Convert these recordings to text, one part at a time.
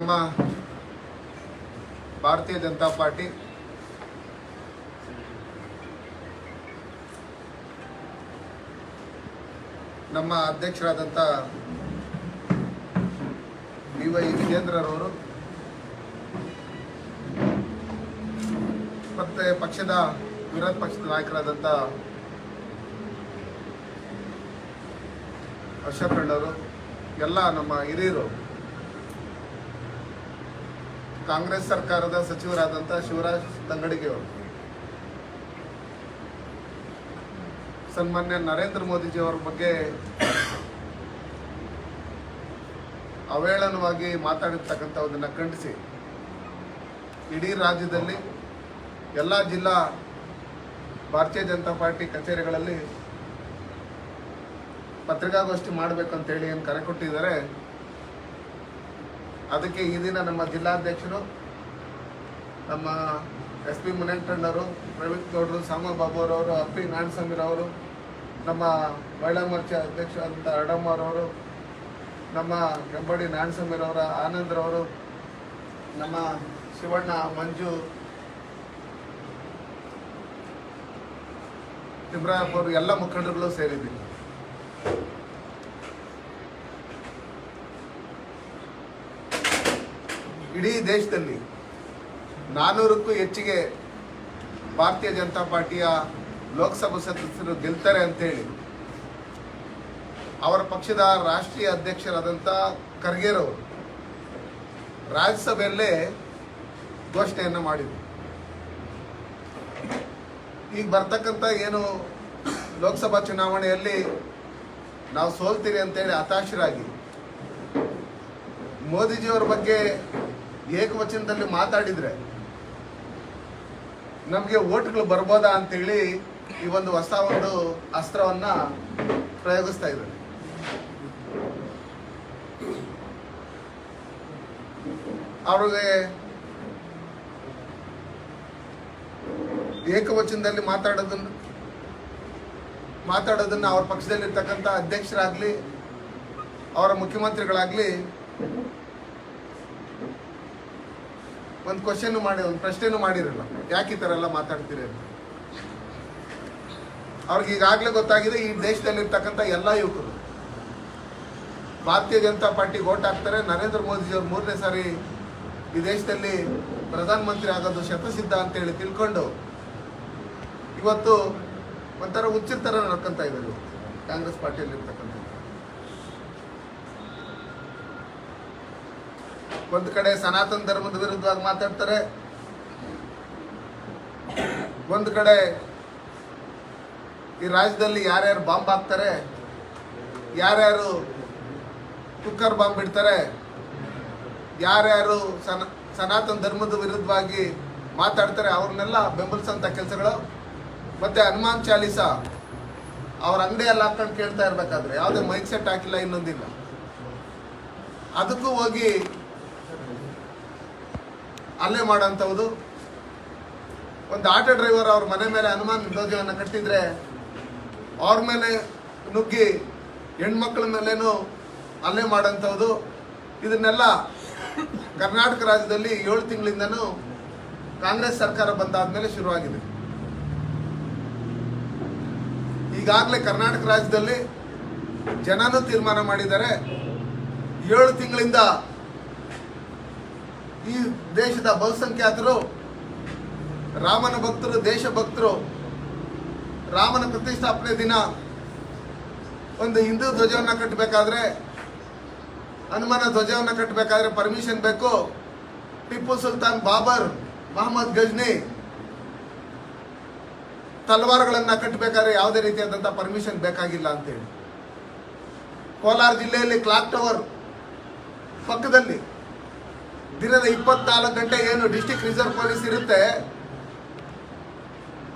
ನಮ್ಮ ಭಾರತೀಯ ಜನತಾ ಪಾರ್ಟಿ? ನಮ್ಮ ಅಧ್ಯಕ್ಷರಾದಂಥ ಡಿ ವೈ ವಿಜೇಂದ್ರರವರು ಮತ್ತೆ ಪಕ್ಷದ ವಿರೋಧ ಪಕ್ಷದ ನಾಯಕರಾದಂಥ ಅಶೋಕಣ್ಣವರು ಎಲ್ಲ ನಮ್ಮ ಹಿರಿಯರು ಕಾಂಗ್ರೆಸ್ ಸರ್ಕಾರದ ಸಚಿವರಾದಂಥ ಶಿವರಾಜ್ ತಂಗಡಿಗೆ ಅವರು. ಸನ್ಮಾನ್ಯ ನರೇಂದ್ರ ಮೋದಿಜಿ ಅವರ ಬಗ್ಗೆ ಅವೇಳನವಾಗಿ ಮಾತಾಡಿರ್ತಕ್ಕಂಥದ್ದನ್ನು ಖಂಡಿಸಿ. ಇಡೀ ರಾಜ್ಯದಲ್ಲಿ ಎಲ್ಲ ಜಿಲ್ಲಾ ಭಾರತೀಯ ಜನತಾ ಪಾರ್ಟಿ ಕಚೇರಿಗಳಲ್ಲಿ ಪತ್ರಿಕಾಗೋಷ್ಠಿ ಮಾಡಬೇಕಂತೇಳಿ ಏನು ಕರೆ ಕೊಟ್ಟಿದ್ದಾರೆ ಅದಕ್ಕೆ ಈ ದಿನ ನಮ್ಮ ಜಿಲ್ಲಾಧ್ಯಕ್ಷರು, ನಮ್ಮ ಎಸ್ ಪಿ ಮುನೇಂಟಣ್ಣವರು ಪ್ರವೀಣ್ ಗೌಡರು ಸಾಮ ಬಾಬು ಅವರವರು, ಅಪ್ಪಿ ನಾರಾಯಣಸ್ವಾಮಿರವರು ನಮ್ಮ ಮಹಿಳಾ ಮೋರ್ಚಾ ಅಧ್ಯಕ್ಷ ಅಂತ ಅಡಮ್ಮರವರು ನಮ್ಮ ಕೆಂಬಡಿ ನಾರಾಯಣಸ್ವಾಮಿರವರ ಆನಂದ್ರವರು ನಮ್ಮ ಶಿವಣ್ಣ, ಮಂಜು, ತಿಮ್ರಾಯಪ್ಪ ಅವರು, ಎಲ್ಲ ಮುಖಂಡರುಗಳು ಸೇರಿದ್ದೀವಿ. ಇಡೀ ದೇಶದಲ್ಲಿ ನಾನ್ನೂರಕ್ಕೂ ಹೆಚ್ಚಿಗೆ ಭಾರತೀಯ ಜನತಾ ಪಾರ್ಟಿಯ ಲೋಕಸಭಾ ಸದಸ್ಯರು ಗೆಲ್ತಾರೆ ಅಂತೇಳಿ ಅವರ ಪಕ್ಷದ ರಾಷ್ಟ್ರೀಯ ಅಧ್ಯಕ್ಷರಾದಂಥ ಖರ್ಗೆರವರು ರಾಜ್ಯಸಭೆಯಲ್ಲೇ ಘೋಷಣೆಯನ್ನು ಮಾಡಿದರು. ಈಗ ಬರ್ತಕ್ಕಂಥ ಏನು ಲೋಕಸಭಾ ಚುನಾವಣೆಯಲ್ಲಿ ನಾವು ಸೋಲ್ತೀರಿ ಅಂತೇಳಿ ಹತಾಶರಾಗಿ ಮೋದಿಜಿಯವರ ಬಗ್ಗೆ ಏಕವಚನದಲ್ಲಿ ಮಾತಾಡಿದ್ರೆ ನಮಗೆ ಓಟ್ಗಳು ಬರ್ಬೋದಾ ಅಂತೇಳಿ ಈ ಒಂದು ಹೊಸ ಒಂದು ಅಸ್ತ್ರವನ್ನ ಪ್ರಯೋಗಿಸ್ತಾ ಇದ್ದಾರೆ. ಅವ್ರಿಗೆ ಏಕವಚನದಲ್ಲಿ ಮಾತಾಡೋದನ್ನು ಮಾತಾಡೋದನ್ನು ಅವ್ರ ಪಕ್ಷದಲ್ಲಿರ್ತಕ್ಕಂಥ ಅಧ್ಯಕ್ಷರಾಗಲಿ, ಅವರ ಮುಖ್ಯಮಂತ್ರಿಗಳಾಗ್ಲಿ ಒಂದು ಕ್ವಶನ್ ಮಾಡಿ, ಒಂದು ಪ್ರಶ್ನೆನೂ ಮಾಡಿರಲ್ಲ. ಯಾಕೆ ಈ ಥರ ಎಲ್ಲ ಮಾತಾಡ್ತೀರಿ ಅಂತ. ಅವ್ರಿಗೆ ಈಗಾಗಲೇ ಗೊತ್ತಾಗಿದೆ, ಈ ದೇಶದಲ್ಲಿರ್ತಕ್ಕಂಥ ಎಲ್ಲ ಯುವಕರು. ಭಾರತೀಯ ಜನತಾ ಪಾರ್ಟಿಗೆ ಓಟ್ ಹಾಕ್ತಾರೆ, ನರೇಂದ್ರ ಮೋದಿಜಿ ಅವ್ರು ಮೂರನೇ ಸಾರಿ ಈ ದೇಶದಲ್ಲಿ ಪ್ರಧಾನಮಂತ್ರಿ ಆಗೋದು ಶತಸಿದ್ಧ ಅಂತೇಳಿ ತಿಳ್ಕೊಂಡು, ಇವತ್ತು ಒಂಥರ ಹುಚ್ಚಿನ ಥರ ನಡ್ಕೊಂತ ಇದ್ದಾರೆ ಕಾಂಗ್ರೆಸ್ ಪಾರ್ಟಿಯಲ್ಲಿ ಇರ್ತಕ್ಕಂಥ ಒಂದು ಕಡೆ ಸನಾತನ ಧರ್ಮದ ವಿರುದ್ಧವಾಗಿ ಮಾತಾಡ್ತಾರೆ. ಒಂದು ಕಡೆ ಈ ರಾಜ್ಯದಲ್ಲಿ ಯಾರ್ಯಾರು ಬಾಂಬ್ ಹಾಕ್ತಾರೆ, ಯಾರ್ಯಾರು ಕುಕ್ಕರ್ ಬಾಂಬ್ ಬಿಡ್ತಾರೆ, ಯಾರ್ಯಾರು ಸನ, ಸನಾತನ ಧರ್ಮದ ವಿರುದ್ಧವಾಗಿ ಮಾತಾಡ್ತಾರೆ, ಅವ್ರನ್ನೆಲ್ಲ ಬೆಂಬಲಿಸಂತ ಕೆಲಸಗಳು. ಮತ್ತೆ ಹನುಮಾನ್ ಚಾಲೀಸ ಅವ್ರ ಅಂಗಡಿಯಲ್ಲಿ ಹಾಕೊಂಡು ಕೇಳ್ತಾ ಇರ್ಬೇಕಾದ್ರೆ, ಯಾವುದೇ ಮೈಕ್ ಸೆಟ್ ಹಾಕಿಲ್ಲ ಇನ್ನೊಂದಿಲ್ಲ. ಅದಕ್ಕೂ ಹೋಗಿ ಅಲ್ಲೇ ಮಾಡೋಂಥದ್ದು ಒಂದು ಆಟೋ ಡ್ರೈವರ್ ಅವ್ರ ಮನೆ ಮೇಲೆ ಹನುಮಾನ್ ಧ್ವಜವನ್ನು ಕಟ್ಟಿದ್ರೆ ಅವ್ರ ಮೇಲೆ ನುಗ್ಗಿ ಹೆಣ್ಮಕ್ಳ ಮೇಲೇನು ಅಲ್ಲೇ ಮಾಡೋಂಥದ್ದು ಇದನ್ನೆಲ್ಲ ಕರ್ನಾಟಕ ರಾಜ್ಯದಲ್ಲಿ ಏಳು ತಿಂಗಳಿಂದನೂ ಕಾಂಗ್ರೆಸ್ ಸರ್ಕಾರ ಬಂದಾದ ಮೇಲೆ ಶುರುವಾಗಿದೆ. ಈಗಾಗಲೇ ಕರ್ನಾಟಕ ರಾಜ್ಯದಲ್ಲಿ ಜನನೂ ತೀರ್ಮಾನ ಮಾಡಿದ್ದಾರೆ. ಏಳು ತಿಂಗಳಿಂದ ಈ ದೇಶದ ಬಹುಸಂಖ್ಯಾತರು, ರಾಮನ ಭಕ್ತರು, ದೇಶಭಕ್ತರು, ರಾಮನ ಪ್ರತಿಷ್ಠಾಪನೆ ದಿನ ಒಂದು ಹಿಂದೂ ಧ್ವಜವನ್ನು ಕಟ್ಟಬೇಕಾದ್ರೆ, ಹನುಮನ ಧ್ವಜವನ್ನು ಕಟ್ಟಬೇಕಾದ್ರೆ ಪರ್ಮಿಷನ್ ಬೇಕು. ಟಿಪ್ಪು ಸುಲ್ತಾನ್ ಬಾಬರ್, ಮಹಮ್ಮದ್ ಗಜ್ನಿ ತಲವಾರುಗಳನ್ನು ಕಟ್ಟಬೇಕಾದ್ರೆ ಯಾವುದೇ ರೀತಿಯಾದಂಥ ಪರ್ಮಿಷನ್ ಬೇಕಾಗಿಲ್ಲ ಅಂತೇಳಿ. ಕೋಲಾರ ಜಿಲ್ಲೆಯಲ್ಲಿ ಕ್ಲಾಕ್ ಟವರ್ ಪಕ್ಕದಲ್ಲಿ ದಿನದ ಇಪ್ಪತ್ನಾಲ್ಕು ಗಂಟೆ ಏನು ಡಿಸ್ಟಿಕ್ ರಿಸರ್ವ್ ಪೊಲೀಸ್ ಇರುತ್ತೆ?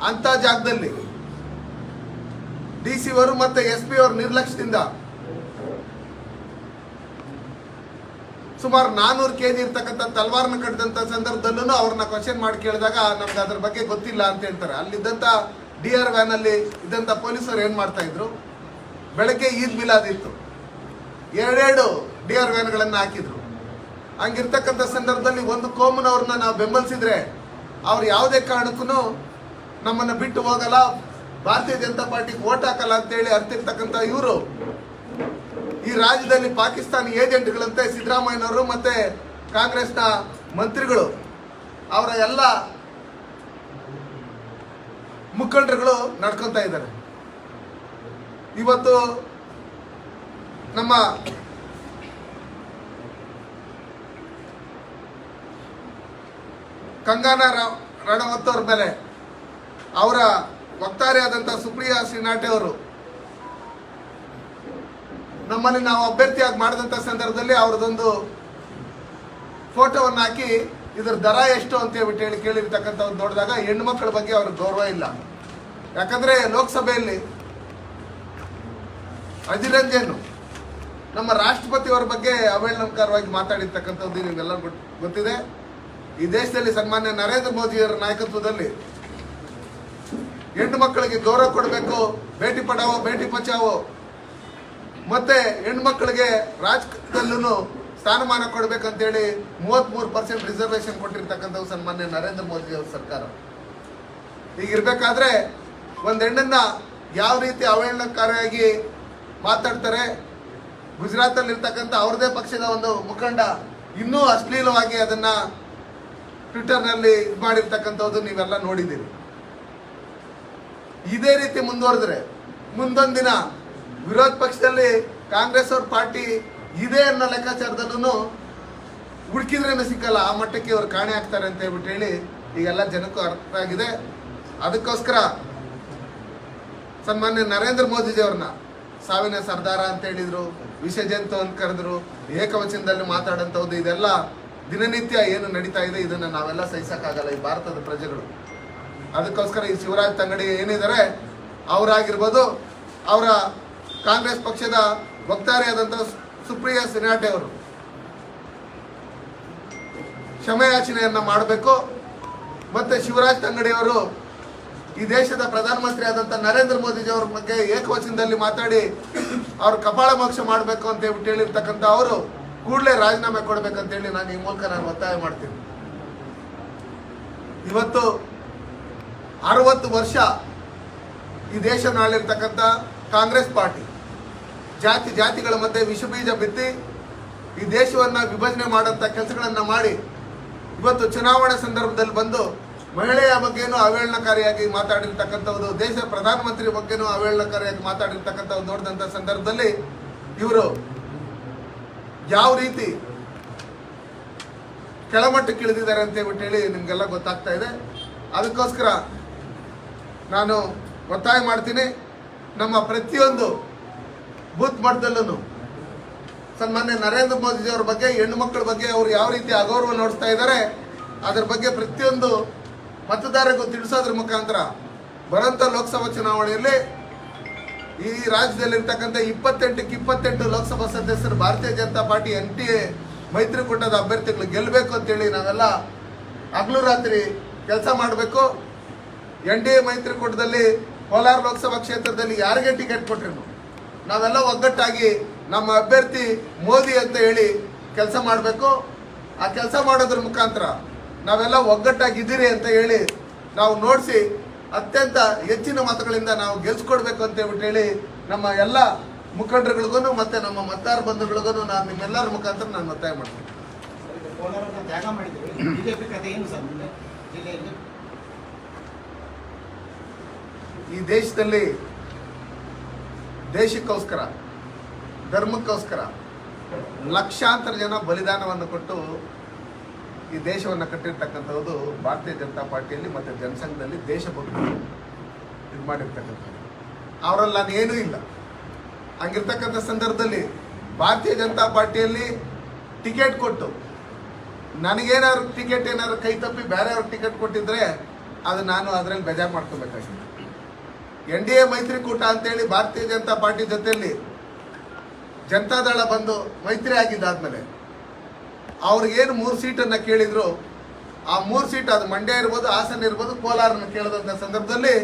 ಅಂತ ಜಾಗದಲ್ಲಿ. ಡಿ ಸಿ ಅವರು ಮತ್ತೆ ಎಸ್ ಪಿ ಅವರು ನಿರ್ಲಕ್ಷ್ಯದಿಂದ. ಸುಮಾರು ನಾನೂರು ಕೆ ಜಿ ಇರ್ತಕ್ಕಂಥ ತಲ್ವಾರ್ನ ಕಟ್ಟಿದಂಥ ಸಂದರ್ಭದಲ್ಲೂ ಅವ್ರನ್ನ ಕ್ವಶನ್ ಮಾಡಿ ಕೇಳಿದಾಗ ನಮ್ಗೆ ಅದ್ರ ಬಗ್ಗೆ ಗೊತ್ತಿಲ್ಲ ಅಂತ ಹೇಳ್ತಾರೆ. ಅಲ್ಲಿದ್ದಂಥ ಡಿ ಆರ್ ವ್ಯಾನ್ ಅಲ್ಲಿ ಇದ್ದಂಥ ಪೊಲೀಸರು ಏನು ಮಾಡ್ತಾ ಇದ್ರು? ಬೆಳಗ್ಗೆ ಈದ್ ಮಿಲಾದ್ ಇತ್ತು. ಎರಡೆರಡು ಡಿ ಆರ್ ವ್ಯಾನ್ಗಳನ್ನು ಹಾಕಿದ್ರು. ಹಂಗಿರ್ತಕ್ಕಂಥ ಸಂದರ್ಭದಲ್ಲಿ ಒಂದು ಕೋಮನವ್ರನ್ನ ನಾವು ಬೆಂಬಲಿಸಿದ್ರೆ ಅವ್ರು ಯಾವುದೇ ಕಾರಣಕ್ಕೂ ನಮ್ಮನ್ನು ಬಿಟ್ಟು ಹೋಗಲ್ಲ. ಭಾರತೀಯ ಜನತಾ ಪಾರ್ಟಿಗೆ ಓಟ್ ಹಾಕಲ್ಲ ಅಂತೇಳಿ ಅರ್ತಿರ್ತಕ್ಕಂಥ ಇವರು. ಈ ರಾಜ್ಯದಲ್ಲಿ ಪಾಕಿಸ್ತಾನಿ ಏಜೆಂಟ್ಗಳಂತೆ ಸಿದ್ದರಾಮಯ್ಯನವರು ಮತ್ತೆ ಕಾಂಗ್ರೆಸ್ನ ಮಂತ್ರಿಗಳು, ಅವರ ಎಲ್ಲ ಮುಖಂಡರುಗಳು ನಡ್ಕೊತಾ ಇದ್ದಾರೆ. ಇವತ್ತು ನಮ್ಮ ಕಂಗಾನ ರಣವತ್ ಅವ್ರ ಮೇಲೆ ಅವರ ವಕ್ತಾರೆಯಾದಂಥ ಸುಪ್ರಿಯಾ ಶ್ರೀನಾಟೆ ಅವರು. ನಮ್ಮಲ್ಲಿ ನಾವು ಅಭ್ಯರ್ಥಿಯಾಗಿ ಮಾಡಿದಂಥ ಸಂದರ್ಭದಲ್ಲಿ ಅವ್ರದ್ದೊಂದು ಫೋಟೋವನ್ನು ಹಾಕಿ ಇದ್ರ ದರ ಎಷ್ಟು ಅಂತ ಹೇಳ್ಬಿಟ್ಟು ಹೇಳಿ ಕೇಳಿರ್ತಕ್ಕಂಥ ಒಂದು ನೋಡಿದಾಗ ಮಕ್ಕಳ ಬಗ್ಗೆ ಅವ್ರಿಗೆ ಗೌರವ ಇಲ್ಲ. ಯಾಕಂದ್ರೆ ಲೋಕಸಭೆಯಲ್ಲಿ ಅಧಿರಂಜನ್ ನಮ್ಮ ರಾಷ್ಟ್ರಪತಿಯವರ ಬಗ್ಗೆ ಅವಹೇಳನಕಾರವಾಗಿ ಮಾತಾಡಿರ್ತಕ್ಕಂಥದ್ದು ನಿಮ್ಗೆಲ್ಲ ಗೊತ್- ಗೊತ್ತಿದೆ. ಈ ದೇಶದಲ್ಲಿ ಸನ್ಮಾನ್ಯ ನರೇಂದ್ರ ಮೋದಿಯವರ ನಾಯಕತ್ವದಲ್ಲಿ ಹೆಣ್ಣು ಮಕ್ಕಳಿಗೆ ಗೌರವ ಕೊಡಬೇಕು ಭೇಟಿ ಪಡಾವೋ ಭೇಟಿ ಬಚಾವೋ ಮತ್ತೆ ಹೆಣ್ಮಕ್ಳಿಗೆ ರಾಜಕೀಯದಲ್ಲೂ ಸ್ಥಾನಮಾನ ಕೊಡ್ಬೇಕಂತೇಳಿ ಮೂವತ್ಮೂರು ಪರ್ಸೆಂಟ್ ರಿಸರ್ವೇಶನ್ ಕೊಟ್ಟಿರ್ತಕ್ಕಂಥವು ಸನ್ಮಾನ್ಯ ನರೇಂದ್ರ ಮೋದಿ ಅವ್ರ ಸರ್ಕಾರ ಹೀಗಿರ್ಬೇಕಾದ್ರೆ ಒಂದು ಹೆಣ್ಣನ್ನ ಯಾವ ರೀತಿ ಅವಹೇಳನಕಾರಿಯಾಗಿ ಮಾತಾಡ್ತಾರೆ ಗುಜರಾತಲ್ಲಿ ಇರ್ತಕ್ಕಂಥ ಅವ್ರದೇ ಪಕ್ಷದ ಒಂದು ಮುಖಂಡ ಇನ್ನೂ ಅಶ್ಲೀಲವಾಗಿ ಅದನ್ನ ಟ್ವಿಟರ್ನಲ್ಲಿ ಇದು ಮಾಡಿರ್ತಕ್ಕಂಥದ್ದು ನೀವೆಲ್ಲ ನೋಡಿದ್ದೀರಿ. ಇದೇ ರೀತಿ ಮುಂದುವರೆದ್ರೆ, ಮುಂದೊಂದು ದಿನ ವಿರೋಧ ಪಕ್ಷದಲ್ಲಿ ಕಾಂಗ್ರೆಸ್ ಅವ್ರ ಪಾರ್ಟಿ ಇದೆ ಅನ್ನೋ ಲೆಕ್ಕಾಚಾರದಲ್ಲೂ ಹುಡುಕಿದ್ರೇನು ಸಿಕ್ಕಲ್ಲ, ಆ ಮಟ್ಟಕ್ಕೆ ಅವ್ರು ಕಾಣೆ ಆಗ್ತಾರೆ ಅಂತ ಹೇಳ್ಬಿಟ್ಟು ಹೇಳಿ ಈಗೆಲ್ಲ ಜನಕ್ಕೂ ಅರ್ಥ ಆಗಿದೆ. ಅದಕ್ಕೋಸ್ಕರ ಸನ್ಮಾನ್ಯ ನರೇಂದ್ರ ಮೋದಿಜಿ ಅವ್ರನ್ನ ಸಾವಿನ ಸರ್ದಾರ ಅಂತ ಹೇಳಿದ್ರು, ವಿಷಜಂತು ಅಂತ ಕರೆದ್ರು, ಏಕವಚನದಲ್ಲಿ ಮಾತಾಡಂಥದ್ದು ಇದೆಲ್ಲ ದಿನನಿತ್ಯ ಏನು ನಡೀತಾ ಇದೆ, ಇದನ್ನ ನಾವೆಲ್ಲ ಸಹಿಸೋಕ್ಕಾಗಲ್ಲ ಈ ಭಾರತದ ಪ್ರಜೆಗಳು. ಅದಕ್ಕೋಸ್ಕರ ಈ ಶಿವರಾಜ್ ತಂಗಡಿ ಏನಿದ್ದಾರೆ, ಅವರಾಗಿರ್ಬೋದು, ಅವರ ಕಾಂಗ್ರೆಸ್ ಪಕ್ಷದ ವಕ್ತಾರಿಯಾದಂಥ ಸುಪ್ರಿಯಾ ಸಿನಾಟೆ ಅವರು. ಕ್ಷಮೆಯಾಚನೆಯನ್ನ ಮಾಡಬೇಕು. ಮತ್ತೆ ಶಿವರಾಜ್ ತಂಗಡಿ ಅವರು ಈ ದೇಶದ ಪ್ರಧಾನಮಂತ್ರಿ ಆದಂಥ ನರೇಂದ್ರ ಮೋದಿಜಿ ಅವ್ರ ಬಗ್ಗೆ ಏಕವಚನದಲ್ಲಿ ಮಾತಾಡಿ, ಅವ್ರ ಕಪಾಳ ಮೋಕ್ಷ ಮಾಡಬೇಕು ಅಂತ ಹೇಳ್ಬಿಟ್ಟು ಹೇಳಿರ್ತಕ್ಕಂಥ ಅವರು ಕೂಡಲೇ ರಾಜೀನಾಮೆ ಕೊಡ್ಬೇಕಂತೇಳಿ ನಾನು ಈ ಮೂಲಕ ನಾನು ಒತ್ತಾಯ ಮಾಡ್ತೀನಿ. ಇವತ್ತು ಅರವತ್ತು ವರ್ಷ ಈ ದೇಶ ನಾಳಿರ್ತಕ್ಕಂಥ ಕಾಂಗ್ರೆಸ್ ಪಾರ್ಟಿ, ಜಾತಿ ಜಾತಿಗಳ ಮಧ್ಯೆ ವಿಷಬೀಜ ಬಿತ್ತಿ ಈ ದೇಶವನ್ನ ವಿಭಜನೆ ಮಾಡೋಂಥ ಕೆಲಸಗಳನ್ನು ಮಾಡಿ ಇವತ್ತು ಚುನಾವಣೆ ಸಂದರ್ಭದಲ್ಲಿ ಬಂದು ಮಹಿಳೆಯ ಬಗ್ಗೆನೂ ಅವಹೇಳನಕಾರಿಯಾಗಿ ಮಾತಾಡಿರ್ತಕ್ಕಂಥವ್ರು ದೇಶದ ಪ್ರಧಾನಮಂತ್ರಿ ಬಗ್ಗೆನೂ ಅವೇಳನಕಾರಿಯಾಗಿ ಮಾತಾಡಿರ್ತಕ್ಕಂಥವ್ರು ನೋಡಿದಂಥ ಸಂದರ್ಭದಲ್ಲಿ ಇವರು ಯಾವ ರೀತಿ ಕೆಳಮಟ್ಟಕ್ಕೆ ಇಳಿದಿದ್ದಾರೆ ಅಂತ ಹೇಳ್ಬಿಟ್ಟು ಹೇಳಿ ನಿಮಗೆಲ್ಲ ಗೊತ್ತಾಗ್ತಾ ಇದೆ. ಅದಕ್ಕೋಸ್ಕರ ನಾನು ಒತ್ತಾಯ ಮಾಡ್ತೀನಿ. ನಮ್ಮ ಪ್ರತಿಯೊಂದು ಬೂತ್ ಮಟ್ಟದಲ್ಲೂ ಸನ್ಮಾನ್ಯ ನರೇಂದ್ರ ಮೋದಿಜಿ ಅವ್ರ ಬಗ್ಗೆ, ಹೆಣ್ಣು ಮಕ್ಕಳ ಬಗ್ಗೆ ಅವರು ಯಾವ ರೀತಿ ಅಗೌರವ ನೋಡಿಸ್ತಾ ಇದ್ದಾರೆ, ಅದ್ರ ಬಗ್ಗೆ ಪ್ರತಿಯೊಂದು ಮತದಾರರಿಗೂ ತಿಳಿಸೋದ್ರ ಮುಖಾಂತರ ಬರೋಂಥ ಲೋಕಸಭಾ ಚುನಾವಣೆಯಲ್ಲಿ ಈ ರಾಜ್ಯದಲ್ಲಿರ್ತಕ್ಕಂಥ ಇಪ್ಪತ್ತೆಂಟಕ್ಕೆ ಇಪ್ಪತ್ತೆಂಟು ಲೋಕಸಭಾ ಸದಸ್ಯರು Bharatiya Janata party N T A ಮೈತ್ರಿಕೂಟದ ಅಭ್ಯರ್ಥಿಗಳು ಗೆಲ್ಲಬೇಕು ಅಂತೇಳಿ ನಾವೆಲ್ಲ ಹಗಲು ರಾತ್ರಿ ಕೆಲಸ ಮಾಡಬೇಕು. ಎನ್ ಡಿ ಎ ಮೈತ್ರಿಕೂಟದಲ್ಲಿ ಕೋಲಾರ ಲೋಕಸಭಾ ಕ್ಷೇತ್ರದಲ್ಲಿ ಯಾರಿಗೆ ಟಿಕೆಟ್ ಕೊಟ್ರು ನಾವೆಲ್ಲ ಒಗ್ಗಟ್ಟಾಗಿ ನಮ್ಮ ಅಭ್ಯರ್ಥಿ ಮೋದಿ ಅಂತ ಹೇಳಿ ಕೆಲಸ ಮಾಡಬೇಕು. ಆ ಕೆಲಸ ಮಾಡೋದ್ರ ಮುಖಾಂತರ ನಾವೆಲ್ಲ ಒಗ್ಗಟ್ಟಾಗಿದ್ದೀರಿ ಅಂತ ಹೇಳಿ ನಾವು ನೋಡಿಸಿ ಅತ್ಯಂತ ಹೆಚ್ಚಿನ ಮತಗಳಿಂದ ನಾವು ಗೆಲ್ಸ್ಕೊಡ್ಬೇಕು ಅಂತ ಹೇಳ್ಬಿಟ್ಟು ಹೇಳಿ ನಮ್ಮ ಎಲ್ಲ ಮುಖಂಡರುಗಳಿಗೂ ಮತ್ತೆ ನಮ್ಮ ಮತದಾರ ಬಂಧುಗಳಿಗೂ ನಾನು ನಿಮ್ಮೆಲ್ಲರ ಮುಖಾಂತರ ನಾನು ಒತ್ತಾಯ ಮಾಡ್ತೀನಿ. ಈ ದೇಶದಲ್ಲಿ ದೇಶಕ್ಕೋಸ್ಕರ ಧರ್ಮಕ್ಕೋಸ್ಕರ ಲಕ್ಷಾಂತರ ಜನ ಬಲಿದಾನವನ್ನು ಕೊಟ್ಟು ಈ ದೇಶವನ್ನು ಕಟ್ಟಿರ್ತಕ್ಕಂಥದ್ದು ಭಾರತೀಯ ಜನತಾ ಪಾರ್ಟಿಯಲ್ಲಿ ಮತ್ತು ಜನಸಂಘದಲ್ಲಿ ದೇಶಭಕ್ತರು ಇದು ಮಾಡಿರ್ತಕ್ಕಂಥದ್ದು. ಅವರಲ್ಲಿ ನಾನು ಏನೂ ಇಲ್ಲ. ಹಂಗಿರ್ತಕ್ಕಂಥ ಸಂದರ್ಭದಲ್ಲಿ ಭಾರತೀಯ ಜನತಾ ಪಾರ್ಟಿಯಲ್ಲಿ ಟಿಕೆಟ್ ಕೊಟ್ಟು ನನಗೇನಾದ್ರು ಟಿಕೆಟ್ ಏನಾದ್ರು ಕೈ ತಪ್ಪಿ ಬೇರೆಯವ್ರ ಟಿಕೆಟ್ ಕೊಟ್ಟಿದ್ರೆ ಅದು ನಾನು ಅದರಲ್ಲಿ ಬೇಜಾರು ಮಾಡ್ಕೋಬೇಕಾಗಿತ್ತು ಎನ್ ಡಿ ಎ ಮೈತ್ರಿಕೂಟ ಅಂತೇಳಿ ಭಾರತೀಯ ಜನತಾ ಪಾರ್ಟಿ ಜೊತೆಯಲ್ಲಿ ಜನತಾದಳ ಬಂದು ಮೈತ್ರಿ ಆಗಿದ್ದಾದ್ಮೇಲೆ ಅವ್ರಿಗೇನು ಮೂರು ಸೀಟನ್ನು ಕೇಳಿದ್ರು, ಆ ಮೂರು ಸೀಟ್ ಅದು ಮಂಡ್ಯ ಇರ್ಬೋದು, ಹಾಸನ ಇರ್ಬೋದು ಕೋಲಾರನ ಕೇಳಿದಂಥ ಸಂದರ್ಭದಲ್ಲಿ